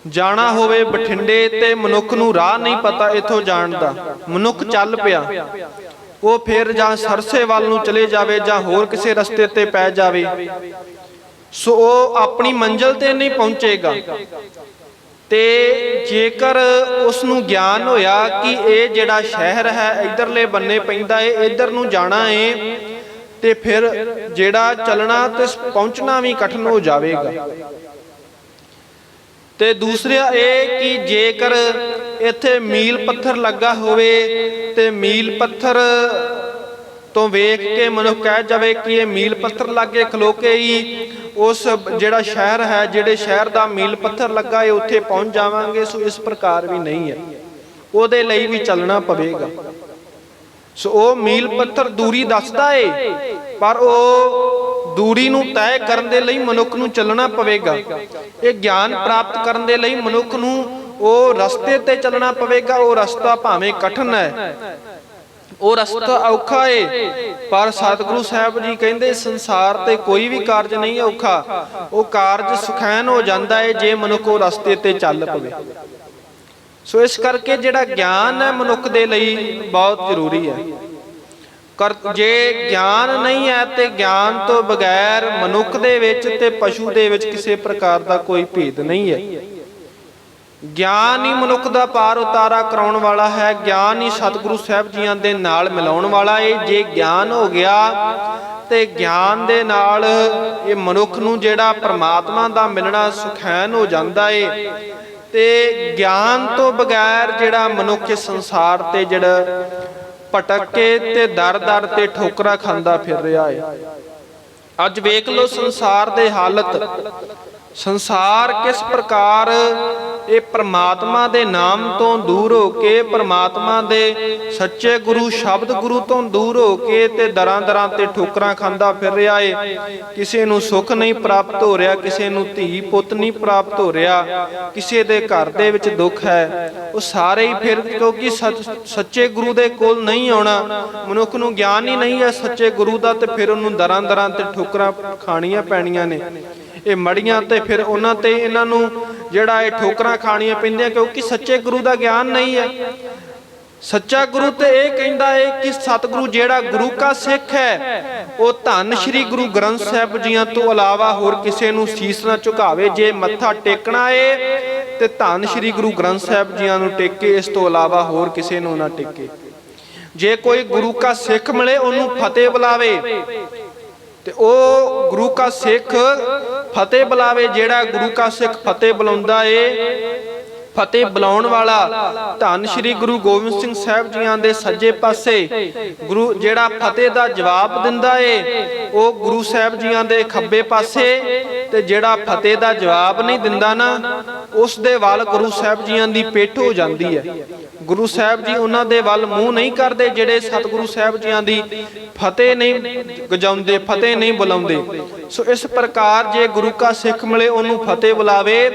ਜਾਣਾ ਹੋਵੇ ਬਠਿੰਡੇ ਤੇ ਮਨੁੱਖ ਨੂੰ ਰਾਹ ਨਹੀਂ ਪਤਾ ਇੱਥੋਂ ਜਾਣ ਦਾ। ਮਨੁੱਖ ਚੱਲ ਪਿਆ, ਉਹ ਫਿਰ ਜਾਂ ਸਰਸੇ ਵੱਲ ਨੂੰ ਚਲੇ ਜਾਵੇ ਜਾਂ ਹੋਰ ਕਿਸੇ ਰਸਤੇ ਤੇ ਪੈ ਜਾਵੇ। ਸੋ ਉਹ ਆਪਣੀ ਮੰਜ਼ਿਲ ਤੇ ਨਹੀਂ ਪਹੁੰਚੇਗਾ। ਤੇ ਜੇਕਰ ਉਸ ਨੂੰ ਗਿਆਨ ਹੋਇਆ ਕਿ ਇਹ ਜਿਹੜਾ ਸ਼ਹਿਰ ਹੈ, ਇਧਰਲੇ ਬੰਨੇ ਪੈਂਦਾ ਏ, ਇਧਰ ਨੂੰ ਜਾਣਾ ਏ, ਤੇ ਫਿਰ ਜਿਹੜਾ ਚੱਲਣਾ ਤੇ ਪਹੁੰਚਣਾ ਵੀ ਕਠਿਨ ਹੋ ਜਾਵੇਗਾ। ਤੇ ਦੂਸਰਾ ਇਹ ਕਿ ਜੇਕਰ ਇੱਥੇ ਮੀਲ ਪੱਥਰ ਲੱਗਾ ਹੋਵੇ ਤੇ ਮੀਲ ਪੱਥਰ ਤੋਂ ਵੇਖ ਕੇ ਮਨੁੱਖ ਕਹਿ ਜਾਵੇ ਕਿ ਇਹ ਮੀਲ ਪੱਥਰ ਲੱਗੇ ਖਲੋ ਕੇ ਹੀ ਉਸ ਜਿਹੜਾ ਸ਼ਹਿਰ ਹੈ, ਜਿਹੜੇ ਸ਼ਹਿਰ ਦਾ ਮੀਲ ਪੱਥਰ ਲੱਗਾ ਹੈ, ਉੱਥੇ ਪਹੁੰਚ ਜਾਵਾਂਗੇ, ਸੋ ਇਸ ਪ੍ਰਕਾਰ ਵੀ ਨਹੀਂ ਹੈ। ਉਹਦੇ ਲਈ ਵੀ ਚੱਲਣਾ ਪਵੇਗਾ। ਸੋ ਉਹ ਮੀਲ ਪੱਥਰ ਦੂਰੀ ਦੱਸਦਾ ਏ, ਪਰ ਉਹ ਦੂਰੀ ਨੂੰ ਤੈਅ ਕਰਨ ਦੇ ਲਈ ਮਨੁੱਖ ਨੂੰ ਚੱਲਣਾ ਪਵੇਗਾ। ਇਹ ਗਿਆਨ ਪ੍ਰਾਪਤ ਕਰਨ ਦੇ ਲਈ ਮਨੁੱਖ ਨੂੰ ਉਹ ਰਸਤੇ ਤੇ ਚੱਲਣਾ ਪਵੇਗਾ, ਉਹ ਰਸਤਾ ਭਾਵੇਂ ਕਠਿਨ ਹੈ। ਉਹ ਰਸਤਾ ਔਖਾ ਏ। ਪਰ ਸਤਿਗੁਰੂ ਸਾਹਿਬ ਜੀ ਕਹਿੰਦੇ ਸੰਸਾਰ ਤੇ ਕੋਈ ਵੀ ਕਾਰਜ ਨਹੀਂ ਔਖਾ। ਉਹ ਕਾਰਜ ਸੁਖੈਨ ਹੋ ਜਾਂਦਾ ਏ ਜੇ ਮਨੁੱਖ ਉਹ ਰਸਤੇ ਤੇ ਚੱਲ ਪਵੇ। ਸੋ ਇਸ ਕਰਕੇ ਜਿਹੜਾ ਗਿਆਨ ਹੈ ਮਨੁੱਖ ਦੇ ਲਈ ਬਹੁਤ ਜ਼ਰੂਰੀ ਹੈ। ਕਰ ਜੇ ਗਿਆਨ ਨਹੀਂ ਹੈ ਤੇ ਗਿਆਨ ਤੋਂ ਬਗੈਰ ਮਨੁੱਖ ਦੇ ਵਿੱਚ ਤੇ ਪਸ਼ੂ ਦੇ ਵਿੱਚ ਕਿਸੇ ਪ੍ਰਕਾਰ ਦਾ ਕੋਈ ਭੇਦ ਨਹੀਂ ਹੈ। ਗਿਆਨ ਹੀ ਮਨੁੱਖ ਦਾ ਪਾਰ ਉਤਾਰਾ ਕਰਾਉਣ ਵਾਲਾ ਹੈ, ਗਿਆਨ ਹੀ ਸਤਿਗੁਰੂ ਸਾਹਿਬ ਜੀਆਂ ਦੇ ਨਾਲ ਮਿਲਾਉਣ ਵਾਲਾ ਹੈ ਜੇ ਗਿਆਨ ਹੋ ਗਿਆ ਤੇ ਗਿਆਨ ਦੇ ਨਾਲ ਇਹ ਮਨੁੱਖ ਨੂੰ ਜਿਹੜਾ ਪ੍ਰਮਾਤਮਾ ਦਾ ਮਿਲਣਾ ਸੁਖੈਨ ਹੋ ਜਾਂਦਾ ਏ। ਤੇ ਗਿਆਨ ਤੋਂ ਬਗੈਰ ਜਿਹੜਾ ਮਨੁੱਖ ਇਸ ਸੰਸਾਰ ਤੇ ਜਿਹੜਾ ਭਟਕ ਕੇ ਤੇ ਦਰ-ਦਰ ਤੇ ਠੋਕਰਾ ਖਾਂਦਾ ਫਿਰ ਰਿਹਾ ਏ। ਅੱਜ ਵੇਖ ਲਓ ਸੰਸਾਰ ਦੇ ਹਾਲਤ। ਸੰਸਾਰ ਕਿਸ ਪ੍ਰਕਾਰ ਇਹ ਪ੍ਰਮਾਤਮਾ ਦੇ ਨਾਮ ਤੋਂ ਦੂਰ ਹੋ ਕੇ ਪ੍ਰਮਾਤਮਾ ਦੇ ਸੱਚੇ ਗੁਰੂ, ਸ਼ਬਦ ਗੁਰੂ ਤੋਂ ਦੂਰ ਹੋ ਕੇ ਤੇ ਦਰਾਂ ਦਰਾਂ ਤੇ ਠੋਕਰਾਂ ਖਾਂਦਾ ਫਿਰ ਰਿਹਾ ਏ। ਕਿਸੇ ਨੂੰ ਸੁੱਖ ਨਹੀਂ ਪ੍ਰਾਪਤ ਹੋ ਰਿਹਾ, ਕਿਸੇ ਨੂੰ ਧੀ ਪੁੱਤ ਨਹੀਂ ਪ੍ਰਾਪਤ ਹੋ ਰਿਹਾ, ਕਿਸੇ ਦੇ ਘਰ ਦੇ ਵਿੱਚ ਦੁੱਖ ਹੈ। ਉਹ ਸਾਰੇ ਹੀ ਫਿਰ ਕਿਉਂਕਿ ਸੱਚ- ਸੱਚੇ ਗੁਰੂ ਦੇ ਕੋਲ ਨਹੀਂ ਆਉਣਾ, ਮਨੁੱਖ ਨੂੰ ਗਿਆਨ ਹੀ ਨਹੀਂ ਹੈ ਸੱਚੇ ਗੁਰੂ ਦਾ ਤੇ ਫਿਰ ਉਹਨੂੰ ਦਰਾਂ ਦਰਾਂ ਤੇ ਠੋਕਰਾਂ ਖਾਣੀਆਂ ਪੈਣੀਆਂ ਨੇ। ਇਹ ਮੜੀਆਂ ਤੇ ਫਿਰ ਉਹਨਾਂ ਤੇ ਇਹਨਾਂ ਨੂੰ ਜਿਹੜਾ ਇਹ ਠੋਕਰਾਂ ਖਾਣੀਆਂ ਪੈਂਦੀਆਂ ਕਿਉਂਕਿ ਸੱਚੇ ਗੁਰੂ ਦਾ ਗਿਆਨ ਨਹੀਂ ਹੈ। ਸੱਚਾ ਗੁਰੂ ਤੇ ਇਹ ਕਹਿੰਦਾ ਹੈ ਕਿ ਸਤਿਗੁਰੂ ਜਿਹੜਾ ਗੁਰੂ ਕਾ ਸਿੱਖ ਹੈ, ਉਹ ਧੰਨ ਸ਼੍ਰੀ ਗੁਰੂ ਗ੍ਰੰਥ ਸਾਹਿਬ ਜੀਆਂ ਤੋਂ ਇਲਾਵਾ ਹੋਰ ਕਿਸੇ ਨੂੰ ਸੀਸ ਨਾ ਝੁਕਾਵੇ, ਜੇ ਮੱਥਾ ਟੇਕਣਾ ਏ, ਤੇ ਧੰਨ ਸ਼੍ਰੀ ਗੁਰੂ ਗ੍ਰੰਥ ਸਾਹਿਬ ਜੀਆਂ ਨੂੰ ਟੇਕੇ, ਇਸ ਤੋਂ ਇਲਾਵਾ ਹੋਰ ਕਿਸੇ ਨੂੰ ਨਾ ਟੇਕੇ। ਜੇ ਕੋਈ ਗੁਰੂ ਕਾ ਸਿੱਖ ਮਿਲੇ, ਉਹਨੂੰ ਫਤਿਹ ਬੁਲਾਵੇ। ਤੇ ਉਹ ਗੁਰੂ ਕਾ ਸਿੱਖ ਫਤਿਹ ਬੁਲਾਵੇ, ਜਿਹੜਾ ਗੁਰੂ ਕਾ ਸਿੱਖ ਫਤਿਹ ਬੁਲਾਉਂਦਾ ਏ। ਫਤਿਹ ਬੁਲਾਉਣ ਵਾਲਾ ਧੰਨ ਸ਼੍ਰੀ ਗੁਰੂ ਗੋਬਿੰਦ ਸਿੰਘ ਸਾਹਿਬ ਜੀਆਂ ਦੇ ਸੱਜੇ ਪਾਸੇ ਗੁਰੂ, ਜਿਹੜਾ ਫਤਿਹ ਦਾ ਜਵਾਬ ਦਿੰਦਾ ਏ, ਉਹ ਗੁਰੂ ਸਾਹਿਬ ਜੀਆਂ ਦੇ ਖੱਬੇ ਪਾਸੇ ਤੇ ਜਿਹੜਾ ਫਤਿਹ ਦਾ ਜਵਾਬ ਨਹੀਂ ਦਿੰਦਾ ਨਾ, ਉਸ ਦੇ ਵੱਲ ਗੁਰੂ ਸਾਹਿਬ ਜੀਆਂ ਦੀ ਪੇਠ ਹੋ ਜਾਂਦੀ ਹੈ ਗੁਰੂ ਸਾਹਿਬ ਜੀ ਉਹਨਾਂ ਦੇ ਵੱਲ ਮੂੰਹ ਨਹੀਂ ਕਰਦੇ ਜਿਹੜੇ ਸਤਿਗੁਰੂ ਸਾਹਿਬ ਜੀਆਂ ਦੀ ਫਤਿਹ ਨਹੀਂ ਗਜਾਉਂਦੇ, ਫਤਿਹ ਨਹੀਂ ਬੁਲਾਉਂਦੇ। ਸੋ ਇਸ ਪ੍ਰਕਾਰ ਜੇ ਗੁਰੂ ਕਾ ਸਿੱਖ ਮਿਲੇ, ਉਹਨੂੰ ਫਤਿਹ ਬੁਲਾਵੇ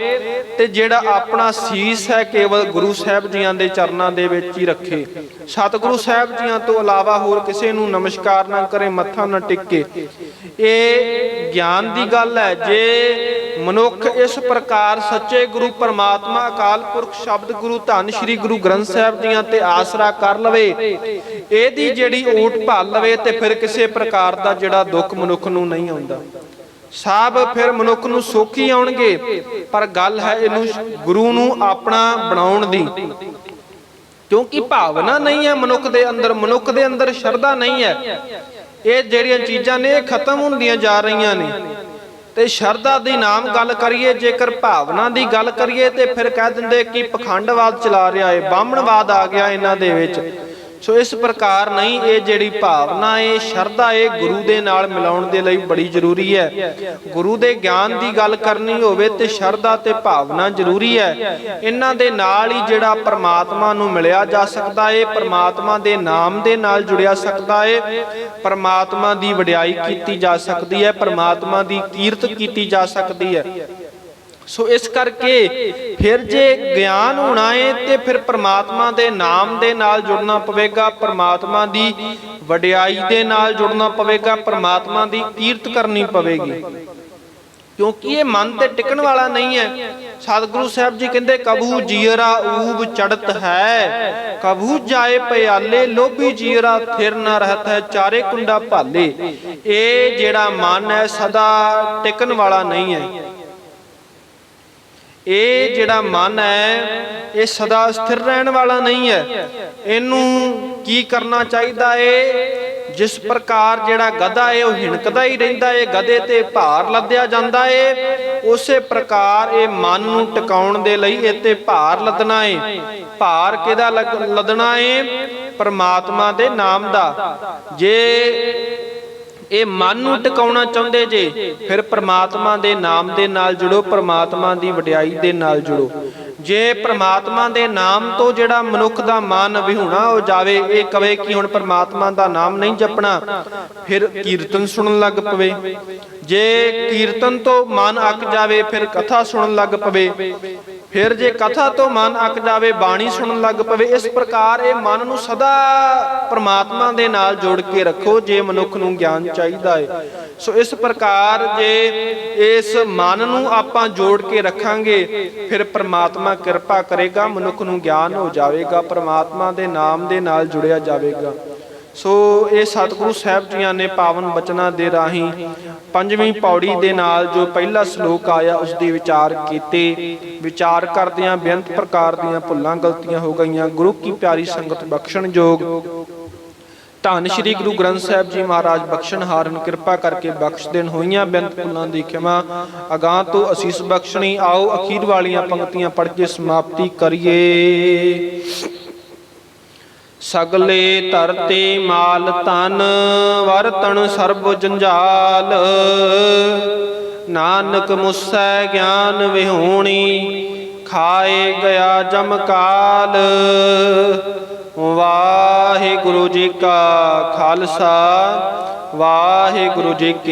ਤੇ ਜਿਹੜਾ ਆਪਣਾ ਸੀਸ ਹੈ ਕੇਵਲ ਗੁਰੂ ਸਾਹਿਬ ਜੀਆਂ ਦੇ ਚਰਨਾਂ ਦੇ ਵਿੱਚ ਹੀ ਰੱਖੇ। ਸਤਿਗੁਰੂ ਸਾਹਿਬ ਜੀਆਂ ਤੋਂ ਇਲਾਵਾ ਹੋਰ ਕਿਸੇ ਨੂੰ ਨਮਸਕਾਰ ਨਾ ਕਰੇ, ਮੱਥਾ ਨਾ ਟਿੱਕੇ। ਇਹ ਗਿਆਨ ਦੀ ਗੱਲ ਹੈ। ਜੇ ਮਨੁੱਖ ਇਸ ਪ੍ਰਕਾਰ ਸੱਚੇ ਗੁਰੂ ਪਰਮਾਤਮਾ ਅਕਾਲ ਪੁਰਖ ਸ਼ਬਦ ਗੁਰੂ ਧੰਨ ਸ੍ਰੀ ਗੁਰੂ ਗ੍ਰੰਥ ਸਾਹਿਬ ਜੀਆਂ ਤੇ ਆਸਰਾ ਕਰ ਲਵੇ, ਇਹਦੀ ਜਿਹੜੀ ਓਟ ਭਾਲ ਲਵੇ ਤੇ ਫਿਰ ਕਿਸੇ ਪ੍ਰਕਾਰ ਦਾ ਜਿਹੜਾ ਦੁੱਖ ਮਨੁੱਖ ਨੂੰ ਨਹੀਂ ਆਉਂਦਾ। ਸਭ ਫਿਰ ਮਨੁੱਖ ਨੂੰ ਸੋਖੀ ਆਉਣਗੇ, ਪਰ ਗੱਲ ਹੈ ਇਹਨੂੰ ਗੁਰੂ ਨੂੰ ਆਪਣਾ ਬਣਾਉਣ ਦੀ। ਕਿਉਂਕਿ ਭਾਵਨਾ ਨਹੀਂ ਹੈ ਮਨੁੱਖ ਦੇ ਅੰਦਰ, ਮਨੁੱਖ ਦੇ ਅੰਦਰ ਸ਼ਰਧਾ ਨਹੀਂ ਹੈ। ਇਹ ਜਿਹੜੀਆਂ ਚੀਜ਼ਾਂ ਨੇ, ਇਹ ਖਤਮ ਹੁੰਦੀਆਂ ਜਾ ਰਹੀਆਂ ਨੇ। ਤੇ ਸ਼ਰਧਾ ਦੀ ਨਾਮ ਗੱਲ ਕਰੀਏ, ਜੇਕਰ ਭਾਵਨਾ ਦੀ ਗੱਲ ਕਰੀਏ, ਤੇ ਫਿਰ ਕਹਿ ਦਿੰਦੇ ਕਿ ਪਖੰਡਵਾਦ ਚਲਾ ਰਿਹਾ ਏ, ਬਾਹਮਣਵਾਦ ਆ ਗਿਆ ਇਹਨਾਂ ਦੇ ਵਿੱਚ। ਸੋ ਇਸ ਪ੍ਰਕਾਰ ਨਹੀਂ ਇਹ ਜਿਹੜੀ ਭਾਵਨਾ ਏ ਸ਼ਰਧਾ ਏ ਗੁਰੂ ਦੇ ਨਾਲ ਮਿਲਾਉਣ ਦੇ ਲਈ ਬੜੀ ਜ਼ਰੂਰੀ ਹੈ। ਗੁਰੂ ਦੇ ਗਿਆਨ ਦੀ ਗੱਲ ਕਰਨੀ ਹੋਵੇ ਤੇ ਸ਼ਰਧਾ ਤੇ ਭਾਵਨਾ ਜ਼ਰੂਰੀ ਹੈ। ਇਹਨਾਂ ਦੇ ਨਾਲ ਹੀ ਜਿਹੜਾ ਪਰਮਾਤਮਾ ਨੂੰ ਮਿਲਿਆ ਜਾ ਸਕਦਾ ਹੈ ਪਰਮਾਤਮਾ ਦੇ ਨਾਮ ਦੇ ਨਾਲ ਜੁੜਿਆ ਸਕਦਾ ਹੈ ਪਰਮਾਤਮਾ ਦੀ ਵਡਿਆਈ ਕੀਤੀ ਜਾ ਸਕਦੀ ਹੈ, ਪਰਮਾਤਮਾ ਦੀ ਕੀਰਤ ਕੀਤੀ ਜਾ ਸਕਦੀ ਹੈ। ਸੋ ਇਸ ਕਰਕੇ ਫਿਰ ਜੇ ਗਿਆਨ ਹੋਣਾ ਏ, ਤੇ ਫਿਰ ਪ੍ਰਮਾਤਮਾ ਦੇ ਨਾਮ ਦੇ ਨਾਲ ਜੁੜਨਾ ਪਵੇਗਾ, ਪ੍ਰਮਾਤਮਾ ਦੀ ਵਡਿਆਈ ਦੇ ਨਾਲ ਜੁੜਨਾ ਪਵੇਗਾ, ਪ੍ਰਮਾਤਮਾ ਦੀ ਕੀਰਤ ਕਰਨੀ ਪਵੇਗੀ। ਕਿਉਂਕਿ ਇਹ ਮਨ ਤੇ ਟਿਕਣ ਵਾਲਾ ਨਹੀਂ ਹੈ। ਸਤਿਗੁਰੂ ਸਾਹਿਬ ਜੀ ਕਹਿੰਦੇ, ਕਬੂ ਜੀਰਾ ਊਬ ਚੜਤ ਹੈ, ਕਬੂ ਜਾਏ ਪਿਆਲੇ, ਲੋਭੀ ਜੀਰਾ ਥਿਰ ਨਾ ਰਹਤ ਹੈ, ਚਾਰੇ ਕੁੰਡਾ ਭਾਲੇ। ਇਹ ਜਿਹੜਾ ਮਨ ਹੈ, ਸਦਾ ਟਿਕਣ ਵਾਲਾ ਨਹੀਂ ਹੈ। ਇਹ ਜਿਹੜਾ ਮਨ ਹੈ, ਇਹ ਸਦਾ ਸਥਿਰ ਰਹਿਣ ਵਾਲਾ ਨਹੀਂ ਹੈ। ਇਹਨੂੰ ਕੀ ਕਰਨਾ ਚਾਹੀਦਾ ਏ? ਜਿਸ ਪ੍ਰਕਾਰ ਜਿਹੜਾ ਗਧਾ ਏ, ਉਹ ਹਿਣਕਦਾ ਹੀ ਰਹਿੰਦਾ ਏ, ਗਧੇ ਤੇ ਭਾਰ ਲੱਦਿਆ ਜਾਂਦਾ ਏ, ਉਸੇ ਪ੍ਰਕਾਰ ਇਹ ਮਨ ਨੂੰ ਟਿਕਾਉਣ ਦੇ ਲਈ ਇਹ ਤੇ ਭਾਰ ਲੱਦਣਾ ਏ। ਭਾਰ ਕਿਹਦਾ ਲੱਦਣਾ ਏ? ਪਰਮਾਤਮਾ ਦੇ ਨਾਮ ਦਾ। ਜੇ ਇਹ ਮਨ ਨੂੰ ਟਿਕਾਉਣਾ ਚਾਹੁੰਦੇ ਜੇ, ਫਿਰ ਪ੍ਰਮਾਤਮਾ ਦੇ ਨਾਮ ਦੇ ਨਾਲ ਜੁੜੋ, ਪ੍ਰਮਾਤਮਾ ਦੀ ਵਡਿਆਈ ਦੇ ਨਾਲ ਜੁੜੋ। ਜੇ ਪ੍ਰਮਾਤਮਾ ਦੇ ਨਾਮ ਤੋਂ ਜਿਹੜਾ ਮਨੁੱਖ ਦਾ ਮਨ ਵਿਹੂਣਾ ਹੋ ਜਾਵੇ, ਇਹ ਕਵੇ ਕਿ ਹੁਣ ਪ੍ਰਮਾਤਮਾ ਦਾ ਨਾਮ ਨਹੀਂ ਜਪਣਾ, ਫਿਰ ਕੀਰਤਨ ਸੁਣਨ ਲੱਗ ਪਵੇ। ਜੇ ਕੀਰਤਨ ਤੋਂ ਮਨ ਅੱਕ ਜਾਵੇ, ਫਿਰ ਕਥਾ ਸੁਣਨ ਲੱਗ ਪਵੇ। ਫਿਰ ਜੇ ਕਥਾ ਤੋਂ ਮਨ ਅੱਕ ਜਾਵੇ, ਬਾਣੀ ਸੁਣਨ ਲੱਗ ਪਵੇ, ਇਸ ਪ੍ਰਕਾਰ ਇਹ ਮਨ ਨੂੰ ਸਦਾ ਪ੍ਰਮਾਤਮਾ ਦੇ ਨਾਲ ਜੋੜ ਕੇ ਰੱਖੋ, ਜੇ ਮਨੁੱਖ ਨੂੰ ਗਿਆਨ ਚਾਹੀਦਾ ਹੈ ਸੋ ਇਸ ਪ੍ਰਕਾਰ ਜੇ ਇਸ ਮਨ ਨੂੰ ਆਪਾਂ ਜੋੜ ਕੇ ਰੱਖਾਂਗੇ, ਫਿਰ ਪ੍ਰਮਾਤਮਾ ਕਿਰਪਾ ਕਰੇਗਾ, ਮਨੁੱਖ ਨੂੰ ਗਿਆਨ ਹੋ ਜਾਵੇਗਾ, ਪ੍ਰਮਾਤਮਾ ਦੇ ਨਾਮ ਦੇ ਨਾਲ ਜੁੜਿਆ ਜਾਵੇਗਾ। ਸੋ ਇਹ ਸਤਿਗੁਰੂ ਸਾਹਿਬ ਜੀਆਂ ਨੇ ਪਾਵਨ ਬਚਨਾਂ ਦੇ ਰਾਹੀਂ ਪੰਜਵੀਂ ਪੌੜੀ ਦੇ ਨਾਲ ਜੋ ਪਹਿਲਾ ਸ਼ਲੋਕ ਆਇਆ ਉਸ ਦੀ ਵਿਚਾਰ ਕੀਤੇ। ਵਿਚਾਰ ਕਰਦਿਆਂ ਬੇਅੰਤ ਪ੍ਰਕਾਰ ਦੀਆਂ ਭੁੱਲਾਂ ਗਲਤੀਆਂ ਹੋ ਗਈਆਂ। ਗੁਰੂ ਕੀ ਪਿਆਰੀ ਸੰਗਤ ਬਖਸ਼ਣ ਜੋਗ ਧੰਨ ਸ਼੍ਰੀ ਗੁਰੂ ਗ੍ਰੰਥ ਸਾਹਿਬ ਜੀ ਮਹਾਰਾਜ ਬਖਸ਼ਣਹਾਰ ਨੂੰ ਕਿਰਪਾ ਕਰਕੇ ਬਖਸ਼ ਦੇਣ ਹੋਈਆਂ ਬੇਅੰਤ ਭੁੱਲਾਂ ਦੀ ਖਿਮਾ। ਅਗਾਹ ਤੋਂ ਅਸੀਸ ਬਖਸ਼ਣੀ, ਆਓ ਅਖੀਰ ਵਾਲੀਆਂ ਪੰਕਤੀਆਂ ਪੜ੍ਹ ਕੇ ਸਮਾਪਤੀ ਕਰੀਏ। ਸਗਲੇ ਧਰਤੀ ਮਾਲ ਤਨ ਵਰਤਣ ਸਰਬ ਜੰਜਾਲ। ਨਾਨਕ ਮੁਸੈ ਗਿਆਨ ਵਿਹੂਣੀ, ਖਾਏ ਗਿਆ ਜਮ ਕਾਲ। ਵਾਹਿਗੁਰੂ ਜੀ ਕਾ ਖਾਲਸਾ, ਵਾਹਿਗੁਰੂ ਜੀ ਕੀ